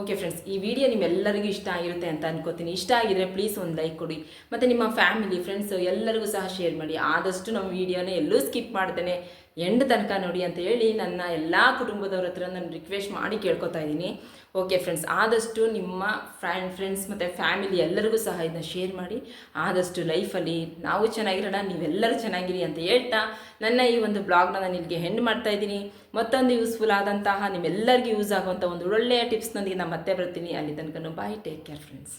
ಓಕೆ ಫ್ರೆಂಡ್ಸ್ ಈ ವಿಡಿಯೋ ನಿಮ್ಮೆಲ್ಲರಿಗೂ ಇಷ್ಟ ಆಗಿರುತ್ತೆ ಅಂತ ಅನ್ಕೋತೀನಿ. ಇಷ್ಟ ಆಗಿದ್ರೆ ಪ್ಲೀಸ್ ಒಂದು ಲೈಕ್ ಕೊಡಿ. ಮತ್ತು ನಿಮ್ಮ ಫ್ಯಾಮಿಲಿ ಫ್ರೆಂಡ್ಸ್ ಎಲ್ಲರಿಗೂ ಸಹ ಶೇರ್ ಮಾಡಿ. ಆದಷ್ಟು ನಮ್ಮ ವಿಡಿಯೋನ ಎಲ್ಲೂ ಸ್ಕಿಪ್ ಮಾಡ್ದೇನೆ ಎಂಡ್ ತನಕ ನೋಡಿ ಅಂತ ಹೇಳಿ ನನ್ನ ಎಲ್ಲ ಕುಟುಂಬದವ್ರ ಹತ್ರ ನಾನು ರಿಕ್ವೆಸ್ಟ್ ಮಾಡಿ ಕೇಳ್ಕೊತಾ ಇದ್ದೀನಿ. ಓಕೆ ಫ್ರೆಂಡ್ಸ್ ಆದಷ್ಟು ನಿಮ್ಮ ಫ್ರೆಂಡ್ ಫ್ರೆಂಡ್ಸ್ ಮತ್ತು ಫ್ಯಾಮಿಲಿ ಎಲ್ಲರಿಗೂ ಸಹ ಇದನ್ನ ಶೇರ್ ಮಾಡಿ. ಆದಷ್ಟು ಲೈಫಲ್ಲಿ ನಾವು ಚೆನ್ನಾಗಿರೋಣ, ನೀವೆಲ್ಲರೂ ಚೆನ್ನಾಗಿರಿ ಅಂತ ಹೇಳ್ತಾ ನನ್ನ ಈ ಒಂದು ಬ್ಲಾಗ್ನ ನಾನು ನಿಮಗೆ ಹೆಂಡ್ ಮಾಡ್ತಾ ಇದ್ದೀನಿ. ಮತ್ತೊಂದು ಯೂಸ್ಫುಲ್ ಆದಂತಹ ನಿಮ್ಮೆಲ್ಲರಿಗೂ ಯೂಸ್ ಆಗುವಂಥ ಒಂದು ಒಳ್ಳೆಯ ಟಿಪ್ಸ್ನೊಂದಿಗೆ ನಾನು ಮತ್ತೆ ಬರ್ತೀನಿ. ಅಲ್ಲಿ ತನಕ ಬಾಯ್ ಟೇಕ್ ಕೇರ್ ಫ್ರೆಂಡ್ಸ್